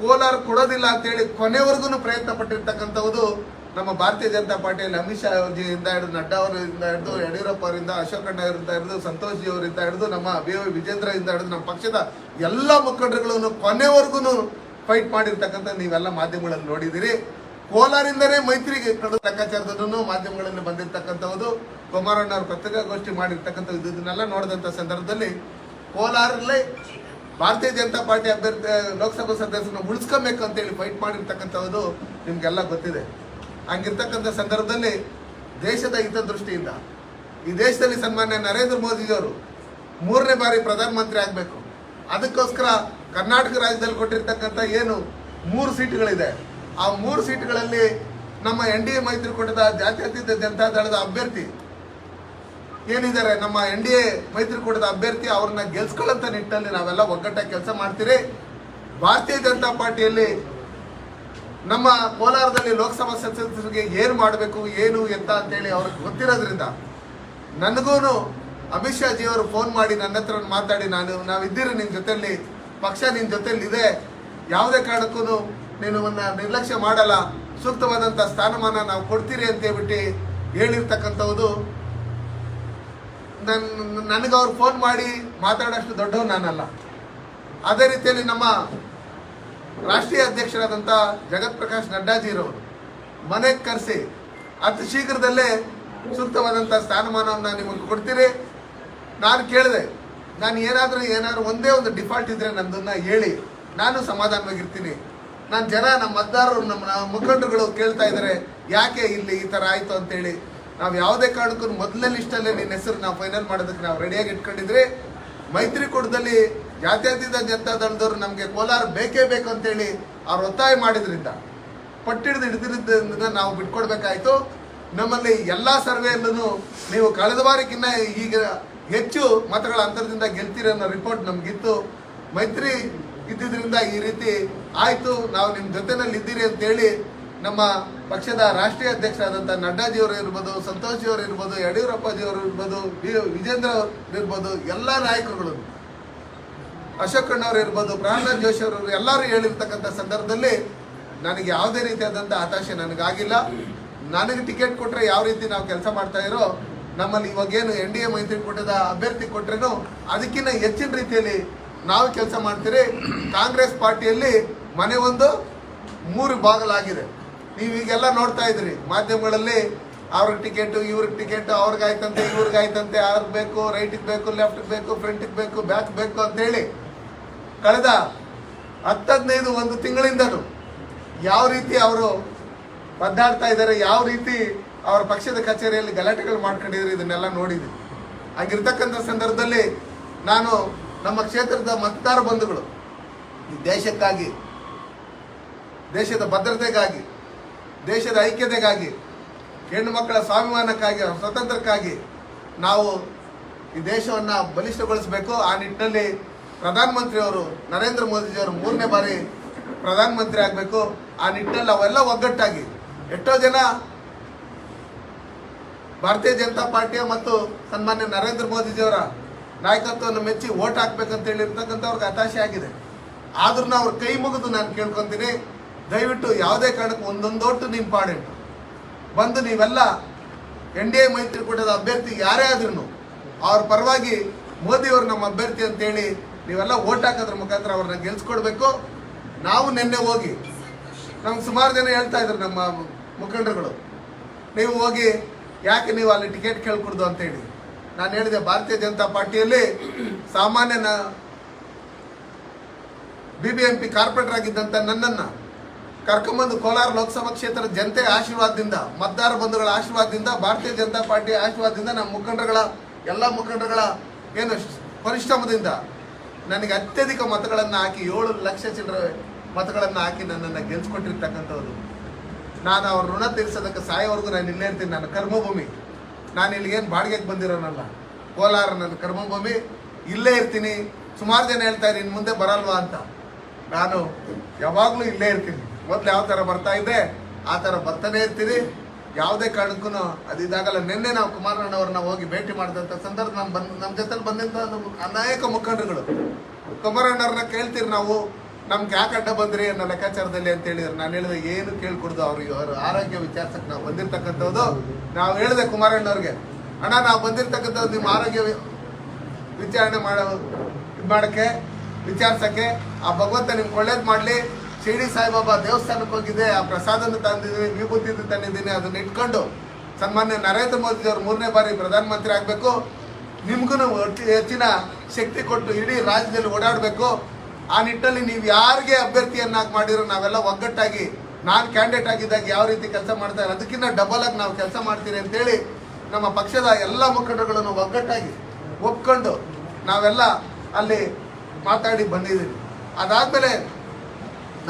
ಕೋಲಾರ ಕೊಡೋದಿಲ್ಲ ಅಂತೇಳಿ ಕೊನೆವರೆಗೂ ಪ್ರಯತ್ನ ಪಟ್ಟಿರ್ತಕ್ಕಂಥದ್ದು ನಮ್ಮ ಭಾರತೀಯ ಜನತಾ ಪಾರ್ಟಿಯಲ್ಲಿ ಅಮಿತ್ ಶಾ ಅವರಿಂದ ಹಿಡಿದು ನಡ್ಡಾ ಅವರಿಂದ ಹಿಡಿದು, ಯಡಿಯೂರಪ್ಪ ಅವರಿಂದ, ಅಶೋಕ್ ಅವರಿಂದ ಹಿಡಿದು, ಸಂತೋಷ್ ಜಿ ಅವರಿಂದ ಹಿಡಿದು, ನಮ್ಮ ಬಿ ವೈ ವಿಜೇಂದ್ರಿಂದ ಹಿಡಿದು, ನಮ್ಮ ಪಕ್ಷದ ಎಲ್ಲ ಮುಖಂಡರುಗಳನ್ನು ಕೊನೆವರೆಗೂ ಫೈಟ್ ಮಾಡಿರ್ತಕ್ಕಂಥ ನೀವೆಲ್ಲ ಮಾಧ್ಯಮಗಳಲ್ಲಿ ನೋಡಿದ್ದೀರಿ. ಕೋಲಾರಿಂದನೇ ಮೈತ್ರಿಗೆ ಕಡು ಲೆಕ್ಕಾಚಾರದಲ್ಲೂ ಮಾಧ್ಯಮಗಳಲ್ಲಿ ಬಂದಿರತಕ್ಕಂಥದ್ದು ಕುಮಾರಣ್ಣ ಅವರು ಪತ್ರಿಕಾಗೋಷ್ಠಿ ಮಾಡಿರ್ತಕ್ಕಂಥ ಇದನ್ನೆಲ್ಲ ನೋಡಿದಂಥ ಸಂದರ್ಭದಲ್ಲಿ ಕೋಲಾರಲ್ಲೇ ಭಾರತೀಯ ಜನತಾ ಪಾರ್ಟಿ ಅಭ್ಯರ್ಥಿ, ಲೋಕಸಭಾ ಸದಸ್ಯರನ್ನ ಉಳಿಸ್ಕೊಬೇಕು ಅಂತೇಳಿ ಫೈಟ್ ಮಾಡಿರ್ತಕ್ಕಂಥದ್ದು ನಿಮಗೆಲ್ಲ ಗೊತ್ತಿದೆ. ಹಂಗಿರ್ತಕ್ಕಂಥ ಸಂದರ್ಭದಲ್ಲಿ ದೇಶದ ಹಿತದೃಷ್ಟಿಯಿಂದ ಈ ದೇಶದಲ್ಲಿ ಸನ್ಮಾನ್ಯ ನರೇಂದ್ರ ಮೋದಿಯವರು ಮೂರನೇ ಬಾರಿ ಪ್ರಧಾನಮಂತ್ರಿ ಆಗಬೇಕು. ಅದಕ್ಕೋಸ್ಕರ ಕರ್ನಾಟಕ ರಾಜ್ಯದಲ್ಲಿ ಕೊಟ್ಟಿರ್ತಕ್ಕಂಥ ಏನು ಮೂರು ಸೀಟ್ಗಳಿದೆ. ಆ ಮೂರು ಸೀಟುಗಳಲ್ಲಿ ನಮ್ಮ ಎನ್ ಡಿ ಎ ಮೈತ್ರಿಕೂಟದ ಜಾತ್ಯತೀತ ಜನತಾ ದಳದ ಅಭ್ಯರ್ಥಿ ಏನಿದ್ದಾರೆ, ನಮ್ಮ ಎನ್ ಡಿ ಎ ಮೈತ್ರಿಕೂಟದ ಅಭ್ಯರ್ಥಿ ಅವ್ರನ್ನ ಗೆಲ್ಸ್ಕೊಳ್ಳೋಂಥ ನಿಟ್ಟಲ್ಲಿ ನಾವೆಲ್ಲ ಒಗ್ಗಟ್ಟಾಗಿ ಕೆಲಸ ಮಾಡ್ತೀರಿ. ಭಾರತೀಯ ಜನತಾ ಪಾರ್ಟಿಯಲ್ಲಿ ನಮ್ಮ ಕೋಲಾರದಲ್ಲಿ ಲೋಕಸಭಾ ಸದಸ್ಯರಿಗೆ ಏನು ಮಾಡಬೇಕು, ಏನು, ಎಂತ ಅಂತೇಳಿ ಅವ್ರಿಗೆ ಗೊತ್ತಿರೋದ್ರಿಂದ ನನಗೂ ಅಮಿತ್ ಶಾ ಜಿ ಅವರು ಫೋನ್ ಮಾಡಿ ನನ್ನ ಹತ್ರ ಮಾತಾಡಿ, ನಾನು ನಾವಿದ್ದೀರಿ ನಿನ್ನ ಜೊತೆಯಲ್ಲಿ, ಪಕ್ಷ ನಿನ್ನ ಜೊತೆಯಲ್ಲಿ ಇದೆ ಯಾವುದೇ ಕಾರಣಕ್ಕೂ ನೀನು ನಿರ್ಲಕ್ಷ್ಯ ಮಾಡಲ್ಲ. ಸೂಕ್ತವಾದಂಥ ಸ್ಥಾನಮಾನ ನಾವು ಕೊಡ್ತೀರಿ ಅಂತ ಹೇಳ್ಬಿಟ್ಟು ಹೇಳಿರ್ತಕ್ಕಂಥದ್ದು ನನ್ನ ನನಗೆ ಅವ್ರು ಫೋನ್ ಮಾಡಿ ಮಾತಾಡೋಷ್ಟು ದೊಡ್ಡವ್ರು ನಾನಲ್ಲ. ಅದೇ ರೀತಿಯಲ್ಲಿ ನಮ್ಮ ರಾಷ್ಟ್ರೀಯ ಅಧ್ಯಕ್ಷರಾದಂಥ ಜಗತ್ ಪ್ರಕಾಶ್ ನಡ್ಡಾಜಿರವರು ಮನೆಗೆ ಕರೆಸಿ, ಅತಿ ಶೀಘ್ರದಲ್ಲೇ ಸೂಕ್ತವಾದಂಥ ಸ್ಥಾನಮಾನವನ್ನು ನಿಮಗೆ ಕೊಡ್ತೀರಿ. ನಾನು ಕೇಳಿದೆ, ನಾನು ಏನಾದರೂ ಏನಾದರೂ ಒಂದೇ ಒಂದು ಡಿಫಾಲ್ಟ್ ಇದ್ದರೆ ನನ್ನದನ್ನು ಹೇಳಿ. ನಾನು ಸಮಾಧಾನವಾಗಿರ್ತೀನಿ. ನಾನು ಜನ, ನಮ್ಮ ಮತದಾರರು ನಮ್ಮ ಮುಖಂಡರುಗಳು ಕೇಳ್ತಾ ಇದ್ದಾರೆ ಯಾಕೆ ಇಲ್ಲಿ ಈ ಥರ ಆಯಿತು ಅಂತೇಳಿ. ನಾವು ಯಾವುದೇ ಕಾರಣಕ್ಕೂ ಮೊದಲನೇ ಲಿಸ್ಟಲ್ಲೇ ನಿನ್ನ ಹೆಸರು ನಾವು ಫೈನಲ್ ಮಾಡೋದಕ್ಕೆ ನಾವು ರೆಡಿಯಾಗಿ ಇಟ್ಕೊಂಡಿದ್ರೆ, ಮೈತ್ರಿಕೂಟದಲ್ಲಿ ಜಾತ್ಯತೀತ ಜನತಾ ದಳದವರು ನಮಗೆ ಕೋಲಾರ ಬೇಕೇ ಬೇಕು ಅಂತೇಳಿ ಅವ್ರು ಒತ್ತಾಯ ಮಾಡಿದ್ರಿಂದ, ಪಟ್ಟಿಡಿದು ಹಿಡಿದಿರಿದ್ದ ನಾವು ಬಿಟ್ಕೊಡ್ಬೇಕಾಯ್ತು. ನಮ್ಮಲ್ಲಿ ಎಲ್ಲ ಸರ್ವೆಯಲ್ಲೂ ನೀವು ಕಳೆದ ಬಾರಿಗಿನ್ನ ಈಗ ಹೆಚ್ಚು ಮತಗಳ ಅಂತರದಿಂದ ಗೆಲ್ತೀರಿ ಅನ್ನೋ ರಿಪೋರ್ಟ್ ನಮಗಿತ್ತು. ಮೈತ್ರಿ ಇದ್ದಿದ್ರಿಂದ ಈ ರೀತಿ ಆಯಿತು. ನಾವು ನಿಮ್ಮ ಜೊತೆನಲ್ಲಿ ಇದ್ದೀರಿ ಅಂತೇಳಿ ನಮ್ಮ ಪಕ್ಷದ ರಾಷ್ಟ್ರೀಯ ಅಧ್ಯಕ್ಷರಾದಂಥ ನಡ್ಡಾಜಿಯವರು ಇರ್ಬೋದು, ಸಂತೋಷ್ ಜಿಯವರು ಇರ್ಬೋದು ಯಡಿಯೂರಪ್ಪಜಿಯವರು ಇರ್ಬೋದು, ವಿ- ವಿಜೇಂದ್ರ ಇರ್ಬೋದು, ಎಲ್ಲ ನಾಯಕರುಗಳು. ಅಶೋಕ್ ಅಣ್ಣವ್ರು ಇರ್ಬೋದು, ಪ್ರಹ್ಲಾದ್ ಜೋಶಿ ಅವರು ಎಲ್ಲರೂ ಹೇಳಿರ್ತಕ್ಕಂಥ ಸಂದರ್ಭದಲ್ಲಿ ನನಗೆ ಯಾವುದೇ ರೀತಿಯಾದಂಥ ಹತಾಶೆ ನನಗಾಗಿಲ್ಲ. ನನಗೆ ಟಿಕೆಟ್ ಕೊಟ್ಟರೆ ಯಾವ ರೀತಿ ನಾವು ಕೆಲಸ ಮಾಡ್ತಾ ಇರೋ, ನಮ್ಮಲ್ಲಿ ಇವಾಗೇನು ಎನ್ ಡಿ ಎ ಮೈತ್ರಿಕೂಟದ ಅಭ್ಯರ್ಥಿ ಕೊಟ್ರೇನು ಅದಕ್ಕಿಂತ ಹೆಚ್ಚಿನ ರೀತಿಯಲ್ಲಿ ನಾವು ಕೆಲಸ ಮಾಡ್ತೀರಿ. ಕಾಂಗ್ರೆಸ್ ಪಾರ್ಟಿಯಲ್ಲಿ ಮನೆ ಒಂದು, ಮೂರು ಬಾಗಲಾಗಿದೆ. ನೀವು ಈಗೆಲ್ಲ ನೋಡ್ತಾ ಇದ್ರಿ, ಮಾಧ್ಯಮಗಳಲ್ಲಿ ಅವ್ರಿಗೆ ಟಿಕೆಟ್, ಇವ್ರಿಗೆ ಟಿಕೆಟ್ ಅವ್ರಿಗಾಯ್ತಂತೆ ಇವ್ರಿಗಾಯ್ತಂತೆ ಅವ್ರಿಗೆ ಬೇಕು ರೈಟಿಗೆ ಬೇಕು ಲೆಫ್ಟಿಗೆ ಬೇಕು ಫ್ರಂಟಿಗೆ ಬೇಕು ಬ್ಯಾಕ್ ಬೇಕು ಅಂತೇಳಿ ಕಳೆದ ಹತ್ತದೈದು ಒಂದು ತಿಂಗಳಿಂದಲೂ ಯಾವ ರೀತಿ ಅವರು ಒದ್ದಾಡ್ತಾ ಇದ್ದಾರೆ, ಯಾವ ರೀತಿ ಅವರ ಪಕ್ಷದ ಕಚೇರಿಯಲ್ಲಿ ಗಲಾಟೆಗಳು ಮಾಡ್ಕೊಂಡಿದ್ರು ಇದನ್ನೆಲ್ಲ ನೋಡಿದ್ವಿ. ಹಾಗಿರ್ತಕ್ಕಂಥ ಸಂದರ್ಭದಲ್ಲಿ ನಾನು ನಮ್ಮ ಕ್ಷೇತ್ರದ ಮತದಾರ ಬಂಧುಗಳು ಈ ದೇಶಕ್ಕಾಗಿ, ದೇಶದ ಭದ್ರತೆಗಾಗಿ ದೇಶದ ಐಕ್ಯತೆಗಾಗಿ, ಹೆಣ್ಣು ಮಕ್ಕಳ ಸ್ವಾಭಿಮಾನಕ್ಕಾಗಿ, ಸ್ವತಂತ್ರಕ್ಕಾಗಿ ನಾವು ಈ ದೇಶವನ್ನು ಬಲಿಷ್ಠಗೊಳಿಸಬೇಕು. ಆ ನಿಟ್ಟಿನಲ್ಲಿ ಪ್ರಧಾನಮಂತ್ರಿಯವರು ನರೇಂದ್ರ ಮೋದಿಜಿಯವರು ಮೂರನೇ ಬಾರಿ ಪ್ರಧಾನಮಂತ್ರಿ ಆಗಬೇಕು. ಆ ನಿಟ್ಟಿನಲ್ಲಿ ಅವೆಲ್ಲ ಒಗ್ಗಟ್ಟಾಗಿ ಎಷ್ಟೋ ಜನ ಭಾರತೀಯ ಜನತಾ ಪಾರ್ಟಿಯ ಮತ್ತು ಸನ್ಮಾನ್ಯ ನರೇಂದ್ರ ಮೋದಿಜಿಯವರ ನಾಯಕತ್ವವನ್ನು ಮೆಚ್ಚಿ ಓಟ್ ಹಾಕ್ಬೇಕಂತ ಹೇಳಿರ್ತಕ್ಕಂಥವ್ರಿಗೆ ಹತಾಶೆ ಆಗಿದೆ ಆದ್ರೂ ಅವ್ರ ಕೈ ಮುಗಿದು ನಾನು ಕೇಳ್ಕೊತೀನಿ. ದಯವಿಟ್ಟು ಯಾವುದೇ ಕಾರಣಕ್ಕೂ ಒಂದೊಂದೊಟ್ಟು ಇಂಪಾರ್ಟೆಂಟ್ ಬಂದು ನೀವೆಲ್ಲ ಎನ್ ಡಿ ಎ ಮೈತ್ರಿಕೂಟದ ಅಭ್ಯರ್ಥಿ ಯಾರೇ ಆದ್ರೂ ಅವ್ರ ಪರವಾಗಿ ಮೋದಿಯವರು ನಮ್ಮ ಅಭ್ಯರ್ಥಿ ಅಂತೇಳಿ ನೀವೆಲ್ಲ ಓಟ್ ಹಾಕೋದ್ರ ಮುಖಾಂತರ ಅವ್ರನ್ನ ಗೆಲ್ಸ್ಕೊಡ್ಬೇಕು. ನಾವು ನಿನ್ನೆ ಹೋಗಿ, ನಮ್ಗೆ ಸುಮಾರು ಜನ ಹೇಳ್ತಾ ಇದ್ರು ನಮ್ಮ ಮುಖಂಡರುಗಳು, ನೀವು ಹೋಗಿ ಯಾಕೆ ನೀವು ಅಲ್ಲಿ ಟಿಕೆಟ್ ಕೇಳ್ಕೊಡ್ದು ಅಂತೇಳಿ. ನಾನು ಹೇಳಿದೆ, ಭಾರತೀಯ ಜನತಾ ಪಾರ್ಟಿಯಲ್ಲಿ ಸಾಮಾನ್ಯನ B B M P corporator ಆಗಿದ್ದಂಥ ನನ್ನನ್ನು ಕರ್ಕೊಂಬಂದು ಕೋಲಾರ ಲೋಕಸಭಾ ಕ್ಷೇತ್ರದ ಜನತೆ ಆಶೀರ್ವಾದದಿಂದ, ಮತದಾರ ಬಂಧುಗಳ ಆಶೀರ್ವಾದದಿಂದ, ಭಾರತೀಯ ಜನತಾ ಪಾರ್ಟಿ ಆಶೀರ್ವಾದದಿಂದ ನಮ್ಮ ಮುಖಂಡರುಗಳ, ಎಲ್ಲ ಮುಖಂಡರುಗಳ ಏನು ಪರಿಶ್ರಮದಿಂದ ನನಗೆ ಅತ್ಯಧಿಕ ಮತಗಳನ್ನು ಹಾಕಿ ಏಳು ಲಕ್ಷ ಚಿಲ್ಲರೆ ಮತಗಳನ್ನು ಹಾಕಿ ನನ್ನನ್ನು ಗೆಲ್ಸ್ಕೊಟ್ಟಿರ್ತಕ್ಕಂಥವ್ರು. ನಾನು ಅವ್ರ ಋಣ ತೀರಿಸೋದಕ್ಕೆ ಸಾಯೋವರೆಗೂ ನಾನು ಇಲ್ಲೇ ಇರ್ತೀನಿ. ನನ್ನ ಕರ್ಮಭೂಮಿ. ನಾನು ಇಲ್ಲಿಗೇನು ಬಾಡಿಗೆಗೆ ಬಂದಿರೋನಲ್ಲ. ಕೋಲಾರ ನನ್ನ ಕರ್ಮಭೂಮಿ. ಇಲ್ಲೇ ಇರ್ತೀನಿ. ಸುಮಾರು ಜನ ಹೇಳ್ತಾ ಇನ್ನು ಮುಂದೆ ಬರಲ್ವಾ ಅಂತ. ನಾನು ಯಾವಾಗಲೂ ಇಲ್ಲೇ ಇರ್ತೀನಿ. ಮೊದಲು ಯಾವ ಥರ ಬರ್ತಾ ಇದೆ, ಆ ಥರ ಬರ್ತಾನೆ ಇರ್ತೀರಿ. ಯಾವುದೇ ಕಾರಣಕ್ಕೂ ಅದಿದಾಗಲ್ಲ ನಿನ್ನೆ ನಾವು ಕುಮಾರಣ್ಣವ್ರನ್ನ ಹೋಗಿ ಭೇಟಿ ಮಾಡಿದಂಥ ಸಂದರ್ಭ ನಮ್ಮ ಬಂದ್ ನಮ್ಮ ಜೊತೆಲಿ ಬಂದಂಥ ಅನೇಕ ಮುಖಂಡರುಗಳು. ಕುಮಾರಣ್ಣವ್ರನ್ನ ಕೇಳ್ತೀರಿ ನಾವು. ನಮ್ಗೆ ಯಾಕೆ ಅಡ್ಡ ಬಂದ್ರಿ ಅನ್ನೋ ಲೆಕ್ಕಾಚಾರದಲ್ಲಿ ಅಂತ ಹೇಳಿದ್ರು. ನಾನು ಹೇಳಿದೆ, ಏನು ಕೇಳ್ಕೊಡ್ದು ಅವ್ರಿಗೆ ಅವರು ಆರೋಗ್ಯ ವಿಚಾರಿಸಕ್ಕೆ ನಾವು ಬಂದಿರ್ತಕ್ಕಂಥದ್ದು ನಾವು ಹೇಳಿದೆ ಕುಮಾರಣ್ಣವ್ರಿಗೆ ಅಣ್ಣ, ನಾವು ಬಂದಿರ್ತಕ್ಕಂಥದ್ದು ನಿಮ್ಮ ಆರೋಗ್ಯ ವಿಚಾರಣೆ ಮಾಡೋ, ಇದು ಮಾಡೋಕ್ಕೆ, ವಿಚಾರಿಸೋಕ್ಕೆ, ಆ ಭಗವಂತ ನಿಮ್ಗೆ ಒಳ್ಳೇದು ಮಾಡಲಿ. ಶಿರ್ಡಿ ಸಾಯಿಬಾಬಾ ದೇವಸ್ಥಾನಕ್ಕೆ ಹೋಗಿದ್ದೆ, ಆ ಪ್ರಸಾದನ ತಂದಿದ್ದೀನಿ ವಿಭೂತಿ ತಂದಿದ್ದೀನಿ, ಅದನ್ನ ಇಟ್ಕೊಂಡು ಸನ್ಮಾನ್ಯ ನರೇಂದ್ರ ಮೋದಿ ಅವರು ಮೂರನೇ ಬಾರಿ ಪ್ರಧಾನಮಂತ್ರಿ ಆಗಬೇಕು. ನಿಮ್ಗೂ ಹೆಚ್ಚಿನ ಶಕ್ತಿ ಕೊಟ್ಟು ಇಡೀ ರಾಜ್ಯದಲ್ಲಿ ಓಡಾಡಬೇಕು. ಆ ನಿಟ್ಟಲ್ಲಿ ನೀವು ಯಾರಿಗೆ ಅಭ್ಯರ್ಥಿಯನ್ನಾಗಿ ಮಾಡಿರೋ ನಾವೆಲ್ಲ ಒಗ್ಗಟ್ಟಾಗಿ, ನಾನು ಕ್ಯಾಂಡಿಡೇಟ್ ಆಗಿದ್ದಾಗ ಯಾವ ರೀತಿ ಕೆಲಸ ಮಾಡ್ತಾರೆ ಅದಕ್ಕಿಂತ ಡಬಲ್ ಆಗಿ ನಾವು ಕೆಲಸ ಮಾಡ್ತೀರಿ ಅಂತೇಳಿ ನಮ್ಮ ಪಕ್ಷದ ಎಲ್ಲ ಮುಖಂಡರುಗಳನ್ನು ಒಗ್ಗಟ್ಟಾಗಿ ಒಪ್ಕೊಂಡು ನಾವೆಲ್ಲ ಅಲ್ಲಿ ಮಾತಾಡಿ ಬಂದಿದ್ದೀವಿ. ಅದಾದಮೇಲೆ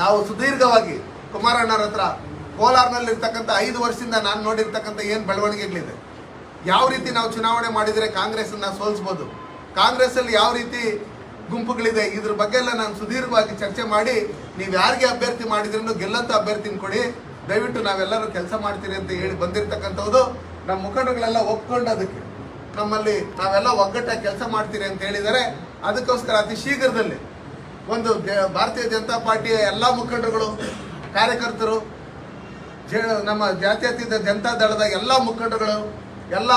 ನಾವು ಸುದೀರ್ಘವಾಗಿ ಕುಮಾರಣ್ಣರ ಹತ್ರ ಕೋಲಾರ್ನಲ್ಲಿರ್ತಕ್ಕಂಥ ಐದು ವರ್ಷದಿಂದ ನಾನು ನೋಡಿರ್ತಕ್ಕಂಥ ಏನು ಬೆಳವಣಿಗೆಗಳಿದೆ? ಯಾವ ರೀತಿ ನಾವು ಚುನಾವಣೆ ಮಾಡಿದರೆ ಕಾಂಗ್ರೆಸ್ಸನ್ನ ಸೋಲಿಸ್ಬೋದು? ಕಾಂಗ್ರೆಸ್ಸಲ್ಲಿ ಯಾವ ರೀತಿ ಗುಂಪುಗಳಿದೆ? ಇದ್ರ ಬಗ್ಗೆ ಎಲ್ಲ ನಾನು ಸುದೀರ್ಘವಾಗಿ ಚರ್ಚೆ ಮಾಡಿ ನೀವು ಯಾರಿಗೆ ಅಭ್ಯರ್ಥಿ ಮಾಡಿದ್ರೂ ಗೆಲ್ಲಂತ ಅಭ್ಯರ್ಥಿನ ಕೊಡಿ. ದಯವಿಟ್ಟು ನಾವೆಲ್ಲರೂ ಕೆಲಸ ಮಾಡ್ತೀರಿ ಅಂತ ಹೇಳಿ ಬಂದಿರತಕ್ಕಂಥದ್ದು ನಮ್ಮ ಮುಖಂಡಗಳೆಲ್ಲ ಒಪ್ಕೊಂಡು ಅದಕ್ಕೆ. ನಮ್ಮಲ್ಲಿ ನಾವೆಲ್ಲ ಒಗ್ಗಟ್ಟಾಗಿ ಕೆಲಸ ಮಾಡ್ತೀರಿ ಅಂತ ಹೇಳಿದರೆ ಅದಕ್ಕೋಸ್ಕರ ಅತಿ ಶೀಘ್ರದಲ್ಲಿ ಒಂದು ಭಾರತೀಯ ಜನತಾ ಪಾರ್ಟಿಯ ಎಲ್ಲ ಮುಖಂಡರುಗಳು, ಕಾರ್ಯಕರ್ತರು, ಜೆ ನಮ್ಮ ಜಾತ್ಯತೀತ ಜನತಾ ದಳದ ಎಲ್ಲ ಮುಖಂಡರುಗಳು, ಎಲ್ಲ